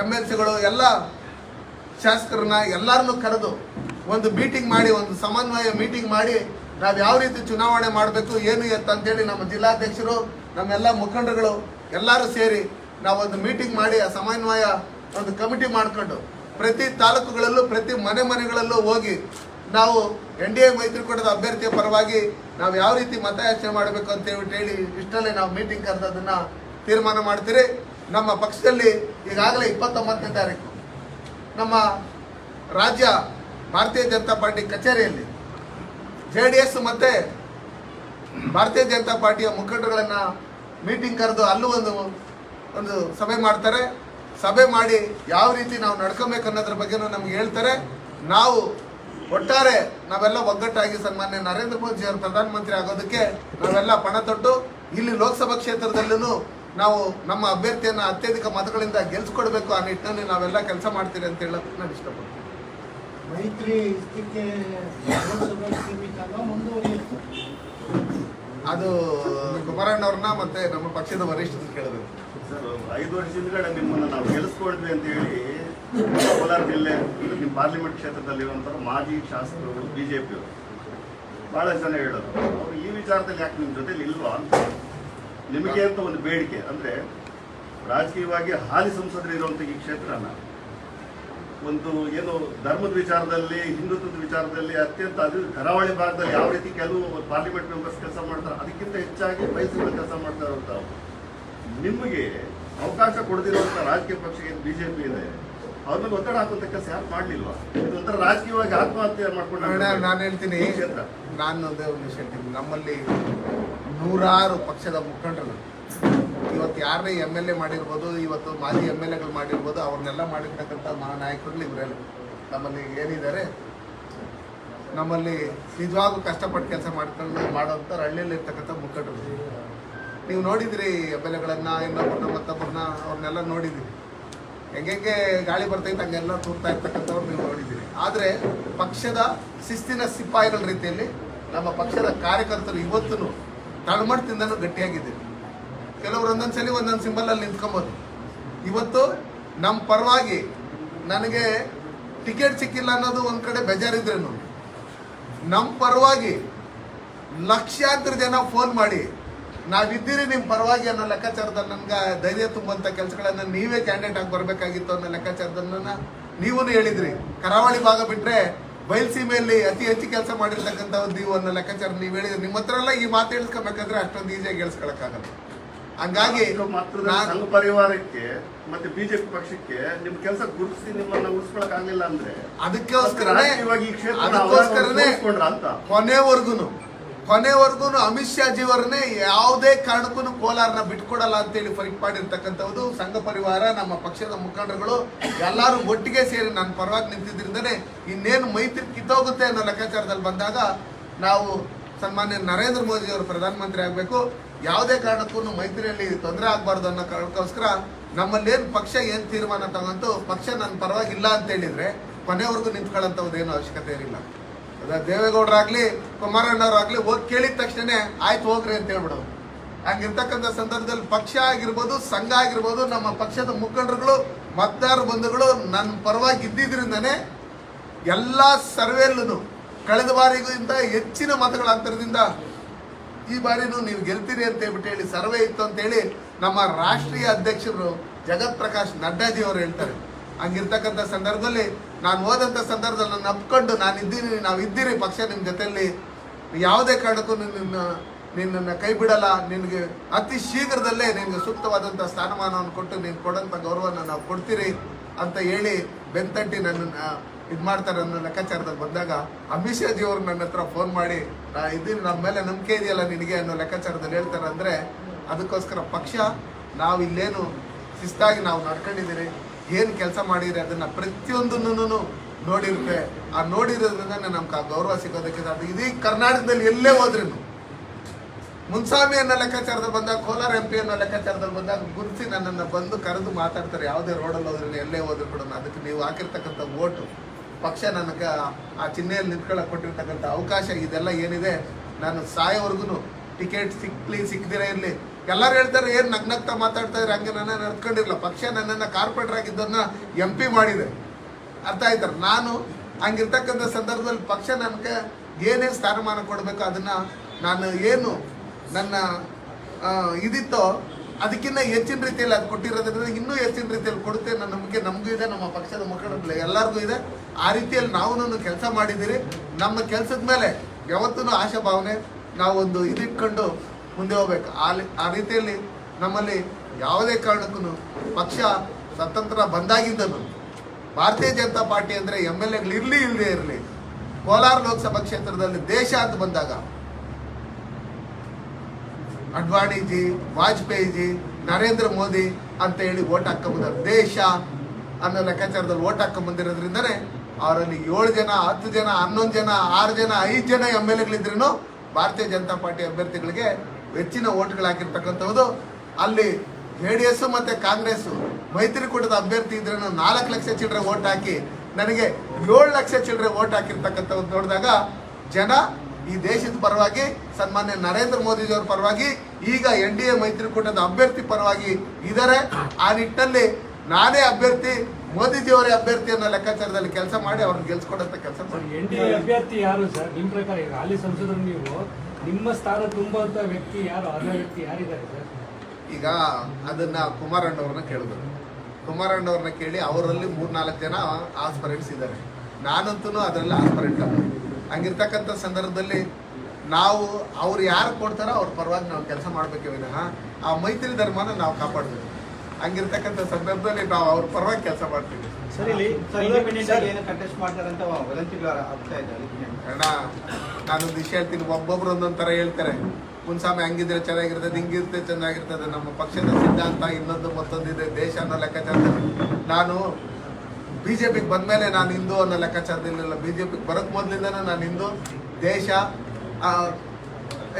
ಎಂ ಎಲ್ ಸಿಗಳು ಎಲ್ಲ ಶಾಸಕರನ್ನ ಎಲ್ಲರನ್ನೂ ಕರೆದು ಒಂದು ಮೀಟಿಂಗ್ ಮಾಡಿ, ಒಂದು ಸಮನ್ವಯ ಮೀಟಿಂಗ್ ಮಾಡಿ ನಾವು ಯಾವ ರೀತಿ ಚುನಾವಣೆ ಮಾಡಬೇಕು, ಏನು ಎತ್ತ ಅಂತೇಳಿ ನಮ್ಮ ಜಿಲ್ಲಾಧ್ಯಕ್ಷರು ನಮ್ಮೆಲ್ಲ ಮುಖಂಡರುಗಳು ಎಲ್ಲರೂ ಸೇರಿ ನಾವೊಂದು ಮೀಟಿಂಗ್ ಮಾಡಿ, ಆ ಸಮನ್ವಯ ಒಂದು ಕಮಿಟಿ ಮಾಡ್ಕೊಂಡು ಪ್ರತಿ ತಾಲೂಕುಗಳಲ್ಲೂ, ಪ್ರತಿ ಮನೆ ಮನೆಗಳಲ್ಲೂ ಹೋಗಿ ನಾವು ಎನ್ ಡಿ ಎ ಮೈತ್ರಿಕೂಟದ ಅಭ್ಯರ್ಥಿಯ ಪರವಾಗಿ ನಾವು ಯಾವ ರೀತಿ ಮತಯಾಚನೆ ಮಾಡಬೇಕು ಅಂತ ಹೇಳಿ ಇಷ್ಟಲ್ಲೇ ನಾವು ಮೀಟಿಂಗ್ ಕರೆದದನ್ನ ತೀರ್ಮಾನ ಮಾಡ್ತೀರಿ. ನಮ್ಮ ಪಕ್ಷದಲ್ಲಿ ಈಗಾಗಲೇ ಇಪ್ಪತ್ತೊಂಬತ್ತನೇ ತಾರೀಕು ನಮ್ಮ ರಾಜ್ಯ ಭಾರತೀಯ ಜನತಾ ಪಾರ್ಟಿ ಕಚೇರಿಯಲ್ಲಿ ಜೆ ಡಿ ಎಸ್ ಮತ್ತು ಭಾರತೀಯ ಜನತಾ ಪಾರ್ಟಿಯ ಮುಖಂಡರುಗಳನ್ನ ಮೀಟಿಂಗ್ ಕರೆದು ಅಲ್ಲೂ ಒಂದು ಒಂದು ಸಭೆ ಮಾಡ್ತಾರೆ. ಸಭೆ ಮಾಡಿ ಯಾವ ರೀತಿ ನಾವು ನಡ್ಕೊಬೇಕು ಅನ್ನೋದ್ರ ಬಗ್ಗೆನೂ ನಮ್ಗೆ ಹೇಳ್ತಾರೆ. ನಾವು ಒಟ್ಟಾರೆ ನಾವೆಲ್ಲ ಒಗ್ಗಟ್ಟಾಗಿ ಸನ್ಮಾನ್ಯ ನರೇಂದ್ರ ಮೋದಿ ಅವರು ಪ್ರಧಾನಮಂತ್ರಿ ಆಗೋದಕ್ಕೆ ನಾವೆಲ್ಲ ಪಣ ತೊಟ್ಟು ಇಲ್ಲಿ ಲೋಕಸಭಾ ಕ್ಷೇತ್ರದಲ್ಲೂ ನಾವು ನಮ್ಮ ಅಭ್ಯರ್ಥಿಯನ್ನು ಅತ್ಯಧಿಕ ಮತಗಳಿಂದ ಗೆಲ್ಸ್ಕೊಡ್ಬೇಕು ಆ ನಿಟ್ಟಿನಲ್ಲಿ ನಾವೆಲ್ಲ ಕೆಲಸ ಮಾಡ್ತೀರಿ ಅಂತ ಹೇಳೋಕೆ ನಾನು ಇಷ್ಟಪಡ್ತೀನಿ. ಮೈತ್ರಿ ಅದು ಕುಮಾರಣ್ಣವ್ರನ್ನ ಮತ್ತೆ ನಮ್ಮ ಪಕ್ಷದ ವರಿಷ್ಠರು ಕೇಳಬೇಕು. ಐದು ವರ್ಷ ಹಿಂದ್ಗಡೆ ನಿಮ್ಮನ್ನ ನಾವು ಗೆಲ್ಲಿಸ್ಕೊಡ್ತೀವಿ ಅಂತ ಹೇಳಿ ಕೋಲಾರ ಜಿಲ್ಲೆ ನಿಮ್ಮ ಪಾರ್ಲಿಮೆಂಟ್ ಕ್ಷೇತ್ರದಲ್ಲಿರುವಂತಹ ಮಾಜಿ ಶಾಸಕರು, ಬಿಜೆಪಿಯವರು. ಬಹಳ ಜನ ಹೇಳೋದು. ಅವರು ಈ ವಿಚಾರದಲ್ಲಿ ಯಾಕೆ ನಿಮ್ಮ ಜೊತೆಲಿ ಇಲ್ವಾ? ಅಂತ ನಿಮಗೆ ಅಂತ ಒಂದು ಬೇಡಿಕೆ. ಅಂದ್ರೆ ರಾಜಕೀಯವಾಗಿ ಹಾಲಿ ಸಂಸದರು ಇರುವಂತಹ ಈ ಕ್ಷೇತ್ರನ ಒಂದು ಏನು ಧರ್ಮದ ವಿಚಾರದಲ್ಲಿ ಹಿಂದುತ್ವದ ವಿಚಾರದಲ್ಲಿ ಅತ್ಯಂತ ಅದು ಕರಾವಳಿ ಭಾಗದಲ್ಲಿ ಯಾವ ರೀತಿ ಕೆಲವು ಪಾರ್ಲಿಮೆಂಟ್ ಮೆಂಬರ್ಸ್ ಕೆಲಸ ಮಾಡ್ತಾರೆ ಅದಕ್ಕಿಂತ ಹೆಚ್ಚಾಗಿ ಮೈಸೂರಲ್ಲಿ ಕೆಲಸ ಮಾಡ್ತಾ ಇರುವಂತಹ ನಿಮಗೆ ಅವಕಾಶ ಕೊಡದಿರುವಂತ ರಾಜಕೀಯ ಪಕ್ಷ ಏನು ಬಿಜೆಪಿ ಇದೆ ಅವ್ರನ್ನ ಮೇಲೆ ಒತ್ತಡ ಹಾಕುವಂತ ಕೆಲಸ ಯಾರು ಮಾಡ್ಲಿಲ್ವಾ? ಇದೊಂಥರ ರಾಜಕೀಯವಾಗಿ ಆತ್ಮಹತ್ಯೆ ಮಾಡ್ಕೊಂಡು ನಾನು ಹೇಳ್ತೀನಿ. ನಾನು ಒಂದೇ ಒಂದು ವಿಷಯ ಹೇಳ್ತೀನಿ. ನಮ್ಮಲ್ಲಿ ನೂರಾರು ಪಕ್ಷದ ಮುಖಂಡರು ಇವತ್ತು ಯಾರನ್ನೇ ಎಂ ಎಲ್ ಎ ಮಾಡಿರ್ಬೋದು, ಇವತ್ತು ಮಾಜಿ ಎಂ ಎಲ್ ಎಗಳು ಮಾಡಿರ್ಬೋದು, ಅವ್ರನ್ನೆಲ್ಲ ಮಾಡಿರ್ತಕ್ಕಂಥ ಮಹಾನಾಯಕರುಗಳು ಇವರೆಲ್ಲ ನಮ್ಮಲ್ಲಿ ಏನಿದ್ದಾರೆ, ನಮ್ಮಲ್ಲಿ ನಿಜವಾಗೂ ಕಷ್ಟಪಟ್ಟು ಕೆಲಸ ಮಾಡ್ಕೊಂಡು ಮಾಡೋಂಥ ಹಳ್ಳಿಯಲ್ಲಿ ಇರ್ತಕ್ಕಂಥ ಮುಖಂಡರು. ನೀವು ನೋಡಿದ್ರಿ ಎಂ ಎಲ್ ಎಗಳನ್ನು ಇನ್ನೊಬ್ಬರನ್ನ, ಮತ್ತೊಬ್ಬರನ್ನ, ಅವ್ರನ್ನೆಲ್ಲ ನೋಡಿದ್ದೀವಿ ಹೆಂಗೆ ಗಾಳಿ ಬರ್ತೈತೆ ಹಂಗೆಲ್ಲ ತೂರ್ತಾ ಇರ್ತಕ್ಕಂಥವ್ರು ನೀವು ನೋಡಿದ್ದೀರಿ ಆದರೆ ಪಕ್ಷದ ಶಿಸ್ತಿನ ಸಿಪಾಯಿಗಳ ರೀತಿಯಲ್ಲಿ ನಮ್ಮ ಪಕ್ಷದ ಕಾರ್ಯಕರ್ತರು ಇವತ್ತೂ ತಳಮಟ್ಟದಿಂದಲೂ ಗಟ್ಟಿಯಾಗಿದ್ದೀರಿ. ಕೆಲವರು ಒಂದೊಂದು ಸಲ ಒಂದೊಂದು ಸಿಂಬಲಲ್ಲಿ ನಿಂತ್ಕೊಬೋದು. ಇವತ್ತು ನಮ್ಮ ಪರವಾಗಿ ನನಗೆ ಟಿಕೆಟ್ ಸಿಕ್ಕಿಲ್ಲ ಅನ್ನೋದು ಒಂದು ಕಡೆ ಬೇಜಾರಿದ್ರೇನು? ನಮ್ಮ ಪರವಾಗಿ ಲಕ್ಷಾಂತರ ಜನ ಫೋನ್ ಮಾಡಿ, ನಾವಿದ್ದೀರಿ ನಿಮ್ಮ ಪರವಾಗಿ ಅನ್ನೋ ಲೆಕ್ಕಾಚಾರದಲ್ಲಿ ನನಗೆ ಧೈರ್ಯ ತುಂಬುವಂಥ ಕೆಲಸಗಳನ್ನು ನೀವೇ ಕ್ಯಾಂಡಿಡೇಟ್ ಆಗಿ ಬರಬೇಕಾಗಿತ್ತು ಅನ್ನೋ ಲೆಕ್ಕಾಚಾರದನ್ನ ನೀವೂ ಹೇಳಿದ್ರಿ. ಕರಾವಳಿ ಭಾಗ ಬಿಟ್ರೆ ಬಯಲುಸೀಮೆಯಲ್ಲಿ ಅತಿ ಹೆಚ್ಚು ಕೆಲಸ ಮಾಡಿರ್ತಕ್ಕಂಥವ್ರು ನೀವು ಅನ್ನೋ ಲೆಕ್ಕಾಚಾರ ನೀವು ಹೇಳಿದ್ರಿ. ನಿಮ್ಮ ಹತ್ರ ಎಲ್ಲ ಈ ಮಾತು ಹೇಳ್ಸ್ಕೊಬೇಕಾದ್ರೆ ಅಷ್ಟೊಂದು ಈಸಿಯಾಗಿ ಹೇಳ್ಸ್ಕೊಳಕ್ಕಾಗಲ್ಲ. ಹಂಗಾಗಿ ಸಂಘ ಪರಿವಾರಕ್ಕೆ ಮತ್ತೆ ಬಿಜೆಪಿ ಪಕ್ಷಕ್ಕೆ ನಿಮ್ ಕೆಲಸ ಗುರುತಿಸಿ ನಿಮ್ಮನ್ನ ಉಳಿಸ್ಕೊಳಕ್ ಆಗ್ಲಿಲ್ಲ ಅಂದ್ರೆ ಅದಕ್ಕೋಸ್ಕರನೇ ಇವಾಗ ಈ ಕ್ಷೇತ್ರ ಅಂತ. ಕೊನೆವರೆಗೂ ಕೊನೆವರೆಗೂ ಅಮಿತ್ ಶಾ ಜೀವರನ್ನೇ ಯಾವುದೇ ಕಾರಣಕ್ಕೂ ಕೋಲಾರನ ಬಿಟ್ಕೊಡಲ್ಲ ಅಂತೇಳಿ ಫೈಟ್ ಮಾಡಿರ್ತಕ್ಕಂಥವ್ದು ಸಂಘ ಪರಿವಾರ ನಮ್ಮ ಪಕ್ಷದ ಮುಖಂಡರುಗಳು ಎಲ್ಲರೂ ಒಟ್ಟಿಗೆ ಸೇರಿ ನಾನು ಪರವಾಗಿ ನಿಂತಿದ್ರಿಂದನೇ ಇನ್ನೇನು ಮೈತ್ರಿ ಕಿತ್ತೋಗುತ್ತೆ ಅನ್ನೋ ಲೆಕ್ಕಾಚಾರದಲ್ಲಿ ಬಂದಾಗ ನಾವು ಸನ್ಮಾನ್ಯ ನರೇಂದ್ರ ಮೋದಿ ಅವರು ಪ್ರಧಾನಮಂತ್ರಿ ಆಗಬೇಕು. ಯಾವುದೇ ಕಾರಣಕ್ಕೂ ಮೈತ್ರಿಯಲ್ಲಿ ತೊಂದರೆ ಆಗಬಾರ್ದು ಅನ್ನೋ ಕಾರಣಕ್ಕೋಸ್ಕರ ನಮ್ಮಲ್ಲೇನು ಪಕ್ಷ ಏನು ತೀರ್ಮಾನ ತಗೊಂತು ಪಕ್ಷ ನನ್ನ ಪರವಾಗಿಲ್ಲ ಅಂತ ಹೇಳಿದ್ರೆ ಕೊನೆವರೆಗೂ ನಿಂತ್ಕೊಳ್ಳೋಂಥದ್ದು ಏನು ಅವಶ್ಯಕತೆ ಇರಲಿಲ್ಲ ಅದ ದೇವೇಗೌಡರಾಗ್ಲಿ, ಕುಮಾರಣ್ಣವ್ರಾಗ್ಲಿ ಹೋಗಿ ಕೇಳಿದ ತಕ್ಷಣ ಆಯ್ತು ಹೋಗ್ರಿ ಅಂತ ಹೇಳ್ಬಿಡೋದು ಹಂಗಿರ್ತಕ್ಕಂಥ ಸಂದರ್ಭದಲ್ಲಿ ಪಕ್ಷ ಆಗಿರ್ಬೋದು, ಸಂಘ ಆಗಿರ್ಬೋದು, ನಮ್ಮ ಪಕ್ಷದ ಮುಖಂಡರುಗಳು, ಮತದಾರ ಬಂಧುಗಳು ನನ್ನ ಪರವಾಗಿ ಇದ್ದಿದ್ದರಿಂದನೇ ಎಲ್ಲ ಸರ್ವೆಲ್ಲೂ ಕಳೆದ ಬಾರಿಗಿಂತ ಹೆಚ್ಚಿನ ಮತಗಳ ಅಂತರದಿಂದ ಈ ಬಾರಿನೂ ನೀವು ಗೆಲ್ತೀರಿ ಅಂತ ಹೇಳ್ಬಿಟ್ಟು ಹೇಳಿ ಸರ್ವೆ ಇತ್ತು ಅಂತ ಹೇಳಿ ನಮ್ಮ ರಾಷ್ಟ್ರೀಯ ಅಧ್ಯಕ್ಷರು ಜಗತ್ ಪ್ರಕಾಶ್ ನಡ್ಡಾಜಿ ಅವರು ಹೇಳ್ತಾರೆ. ಹಂಗಿರ್ತಕ್ಕಂಥ ಸಂದರ್ಭದಲ್ಲಿ ನಾನು ಹೋದಂಥ ಸಂದರ್ಭದಲ್ಲಿ ನನ್ನ ಅಪ್ಕೊಂಡು ನಾನು ಇದ್ದೀನಿ ನಾವು ಇದ್ದೀರಿ ಪಕ್ಷ ನಿಮ್ಮ ಜೊತೆಯಲ್ಲಿ. ಯಾವುದೇ ಕಾರಣಕ್ಕೂ ನಿನ್ನ, ನಿನ್ನನ್ನು ಕೈ ಬಿಡಲ್ಲ. ನಿನಗೆ ಅತಿ ಶೀಘ್ರದಲ್ಲೇ ನಿನಗೆ ಸೂಕ್ತವಾದಂಥ ಸ್ಥಾನಮಾನವನ್ನು ಕೊಟ್ಟು ನೀನು ಕೊಡೋಂಥ ಗೌರವನ ನಾವು ಕೊಡ್ತೀರಿ ಅಂತ ಹೇಳಿ ಬೆಂತಟ್ಟಿ ನನ್ನನ್ನು ಇದು ಮಾಡ್ತಾರೆ ಅನ್ನೋ ಲೆಕ್ಕಾಚಾರದಲ್ಲಿ ಬಂದಾಗ ಅಮಿತ್ ಅವರು ನನ್ನ ಹತ್ರ ಫೋನ್ ಮಾಡಿ ಇದನ್ನ ನಮ್ಮ ಮೇಲೆ ನಂಬಿಕೆ ಇದೆಯಲ್ಲ ನಿನಗೆ ಅನ್ನೋ ಲೆಕ್ಕಾಚಾರದಲ್ಲಿ ಹೇಳ್ತಾರೆ ಅಂದರೆ, ಅದಕ್ಕೋಸ್ಕರ ಪಕ್ಷ, ನಾವು ಇಲ್ಲೇನು ಶಿಸ್ತಾಗಿ ನಾವು ನಡ್ಕೊಂಡಿದ್ದೀರಿ, ಏನು ಕೆಲಸ ಮಾಡಿದರೆ ಅದನ್ನು ಪ್ರತಿಯೊಂದನ್ನು ನೋಡಿರುತ್ತೆ. ಆ ನೋಡಿರೋದ್ರಿಂದ ನಮ್ಗೆ ಆ ಗೌರವ ಸಿಗೋದಕ್ಕೆ ಅದು ಇದೀ ಕರ್ನಾಟಕದಲ್ಲಿ ಎಲ್ಲೇ ಹೋದ್ರೂ ಮುನ್ಸಾಮಿ ಅನ್ನೋ ಲೆಕ್ಕಾಚಾರದಲ್ಲಿ ಬಂದಾಗ, ಕೋಲಾರ ಎಂ ಪಿ ಅನ್ನೋ ಲೆಕ್ಕಾಚಾರದಲ್ಲಿ ಬಂದಾಗ ಗುರುತಿ ನನ್ನನ್ನು ಬಂದು ಕರೆದು ಮಾತಾಡ್ತಾರೆ. ಯಾವುದೇ ರೋಡಲ್ಲಿ ಹೋದ್ರೂ ಎಲ್ಲೇ ಹೋದ್ರು ಕೂಡ ಅದಕ್ಕೆ ನೀವು ಹಾಕಿರ್ತಕ್ಕಂಥ ಓಟು. ಪಕ್ಷ ನನಗೆ ಆ ಚಿಹ್ನೆಯಲ್ಲಿ ನಿಂತ್ಕೊಳ್ಳೋಕೆ ಕೊಟ್ಟಿರ್ತಕ್ಕಂಥ ಅವಕಾಶ ಇದೆಲ್ಲ ಏನಿದೆ, ನಾನು ಸಾಯೋವರೆಗೂ ಟಿಕೆಟ್ ಸಿಕ್ಲಿ ಸಿಕ್ಕದಿರ ಇರಲಿ. ಎಲ್ಲರೂ ಹೇಳ್ತಾರೆ, ಏನು ನಗ್ನಗ್ತಾ ಮಾತಾಡ್ತಾ ಇದ್ರೆ ಹಂಗೆ ನನ್ನ ನಡ್ಕೊಂಡಿರಲ್ಲ ಪಕ್ಷ ನನ್ನನ್ನು ಕಾರ್ಪೊರೇಟರ್ ಆಗಿದ್ದನ್ನ ಎಂ ಪಿ ಮಾಡಿದೆ. ಅರ್ಥ ಆಯ್ತಾರೆ ನಾನು ಹಂಗಿರ್ತಕ್ಕಂಥ ಸಂದರ್ಭದಲ್ಲಿ ಪಕ್ಷ ನನಗೆ ಏನೇ ಸ್ಥಾನಮಾನ ಕೊಡಬೇಕು ಅದನ್ನು ನಾನು ಏನು ನನ್ನ ಇದಿತ್ತೋ ಅದಕ್ಕಿಂತ ಹೆಚ್ಚಿನ ರೀತಿಯಲ್ಲಿ ಅದು ಕೊಟ್ಟಿರೋದ್ರಿಂದ ಇನ್ನೂ ಹೆಚ್ಚಿನ ರೀತಿಯಲ್ಲಿ ಕೊಡುತ್ತೆ. ನನ್ನ ನಂಬಿಕೆ ನಮಗೂ ಇದೆ, ನಮ್ಮ ಪಕ್ಷದ ಮುಖಂಡರಲ್ಲಿ ಎಲ್ಲರಿಗೂ ಇದೆ. ಆ ರೀತಿಯಲ್ಲಿ ನಾವು ಕೆಲಸ ಮಾಡಿದ್ದೀರಿ. ನಮ್ಮ ಕೆಲಸದ ಮೇಲೆ ಯಾವತ್ತೂ ಆಶಾ ಭಾವನೆ, ನಾವೊಂದು ಇದಿಟ್ಕೊಂಡು ಮುಂದೆ ಹೋಗ್ಬೇಕು. ಆ ರೀತಿಯಲ್ಲಿ ನಮ್ಮಲ್ಲಿ ಯಾವುದೇ ಕಾರಣಕ್ಕೂ ಪಕ್ಷ ಸ್ವತಂತ್ರ ಬಂದಾಗಿದ್ದನು ಭಾರತೀಯ ಜನತಾ ಪಾರ್ಟಿ ಅಂದರೆ ಎಂ ಎಲ್ ಎಗಳು ಇರಲಿ ಇಲ್ಲದೆ ಇರಲಿ, ಕೋಲಾರ ಲೋಕಸಭಾ ಕ್ಷೇತ್ರದಲ್ಲಿ ದೇಶ ಅಂತ ಬಂದಾಗ ಅಡ್ವಾಣಿಜಿ, ವಾಜಪೇಯಿಜಿ, ನರೇಂದ್ರ ಮೋದಿ ಅಂತ ಹೇಳಿ ಓಟ್ ಹಾಕೊಂಬಂದಾರೆ ದೇಶ ಅನ್ನೋ ಲೆಕ್ಕಾಚಾರದಲ್ಲಿ ಓಟ್ ಹಾಕೊಂಬಂದಿರೋದ್ರಿಂದನೇ ಅವರಲ್ಲಿ ಏಳು ಜನ, ಹತ್ತು ಜನ, ಹನ್ನೊಂದು ಜನ, ಆರು ಜನ, ಐದು ಜನ ಎಂ ಎಲ್ ಎಗಳಿದ್ರೂ ಭಾರತೀಯ ಜನತಾ ಪಾರ್ಟಿ ಅಭ್ಯರ್ಥಿಗಳಿಗೆ ಹೆಚ್ಚಿನ ಓಟ್ಗಳು ಹಾಕಿರ್ತಕ್ಕಂಥದ್ದು. ಅಲ್ಲಿ ಜೆ ಡಿ ಎಸ್ ಮತ್ತು ಕಾಂಗ್ರೆಸ್ ಮೈತ್ರಿಕೂಟದ ಅಭ್ಯರ್ಥಿ ಇದ್ರೂ ನಾಲ್ಕು ಲಕ್ಷ ಚಿಲ್ಲರೆ ಓಟ್ ಹಾಕಿ, ನನಗೆ ಏಳು ಲಕ್ಷ ಚಿಲ್ಲರೆ ಓಟ್ ಹಾಕಿರ್ತಕ್ಕಂಥದ್ದು ನೋಡಿದಾಗ ಜನ ಈ ದೇಶದ ಪರವಾಗಿ ಸನ್ಮಾನ್ಯ ನರೇಂದ್ರ ಮೋದಿಜಿಯವರ ಪರವಾಗಿ ಈಗ ಎನ್ ಡಿ ಎ ಮೈತ್ರಿಕೂಟದ ಅಭ್ಯರ್ಥಿ ಪರವಾಗಿ ಇದ್ದಾರೆ. ಆ ನಿಟ್ಟಿನಲ್ಲಿ ನಾನೇ ಅಭ್ಯರ್ಥಿ ಮೋದಿಜಿಯವರೇ ಅಭ್ಯರ್ಥಿ ಅನ್ನೋ ಲೆಕ್ಕಾಚಾರದಲ್ಲಿ ಕೆಲಸ ಮಾಡಿ ಅವ್ರನ್ನ ಗೆಲ್ಸ್ಕೊಡಂತ ಕೆಲಸ ಮಾಡಿ. ಎನ್ ಡಿ ಎ ಅಭ್ಯರ್ಥಿ ಯಾರು ಸರ್? ನಿಮ್ಮ ಪ್ರಕಾರ ಈಗ ಹಾಲಿ ಸಂಸದರು ನೀವು ನಿಮ್ಮ ಸ್ಥಾನ ತುಂಬುವಂತ ವ್ಯಕ್ತಿ ಯಾರು? ಅರ್ಹ ವ್ಯಕ್ತಿ ಯಾರಿದ್ದಾರೆ ಸರ್? ಈಗ ಅದನ್ನ ಕುಮಾರಣ್ಣವ್ರನ್ನ ಕೇಳಿದ್ರು ಕುಮಾರಣ್ಣವ್ರನ್ನ ಕೇಳಿ ಅವರಲ್ಲಿ ಮೂರ್ನಾಲ್ಕು ಜನ ಆಸ್ಪರೆಂಟ್ಸ್ ಇದ್ದಾರೆ. ನಾನಂತೂ ಅದರಲ್ಲಿ ಆಸ್ಪರೆಂಟ್ ಅಲ್ಲ. ಹಂಗಿರ್ತಕ್ಕಂಥ ಸಂದರ್ಭದಲ್ಲಿ ನಾವು ಅವ್ರು ಯಾರು ಕೊಡ್ತಾರೋ ಅವ್ರ ಪರವಾಗಿ ನಾವು ಕೆಲಸ ಮಾಡಬೇಕೆ ವಿನಃ ಆ ಮೈತ್ರಿ ಧರ್ಮನ ನಾವು ಕಾಪಾಡಬೇಕು. ಹಂಗಿರ್ತಕ್ಕಂಥ ಸಂದರ್ಭದಲ್ಲಿ ನಾವು ಅವ್ರ ಪರವಾಗಿ ಕೆಲಸ ಮಾಡ್ತೀವಿ. ಅಣ್ಣ ನಾನೊಂದು ವಿಷಯ ಹೇಳ್ತೀನಿ. ಒಬ್ಬೊಬ್ರು ಒಂದೊಂದ್ ಥರ ಹೇಳ್ತಾರೆ. ಮುನ್ಸಾಮಿ ಹಂಗಿದ್ರೆ ಚೆನ್ನಾಗಿರ್ತದೆ ಹಿಂಗಿರ್ತದೆ ಚೆನ್ನಾಗಿರ್ತದೆ. ನಮ್ಮ ಪಕ್ಷದ ಸಿದ್ಧಾಂತ ಇನ್ನೊಂದು ಮತ್ತೊಂದಿದೆ. ದೇಶ ಅನ್ನೋ ಲೆಕ್ಕಾಚಾರ. ನಾನು ಬಿ ಜೆ ಪಿಗೆ ಬಂದಮೇಲೆ ನಾನು ಹಿಂದೂ ಅನ್ನೋ ಲೆಕ್ಕಾಚಾರದಲ್ಲಿಲ್ಲ ಬಿ ಜೆ ಪಿಗೆ ಬರೋಕ್ಕೆ ನಾನು ಹಿಂದೂ. ದೇಶ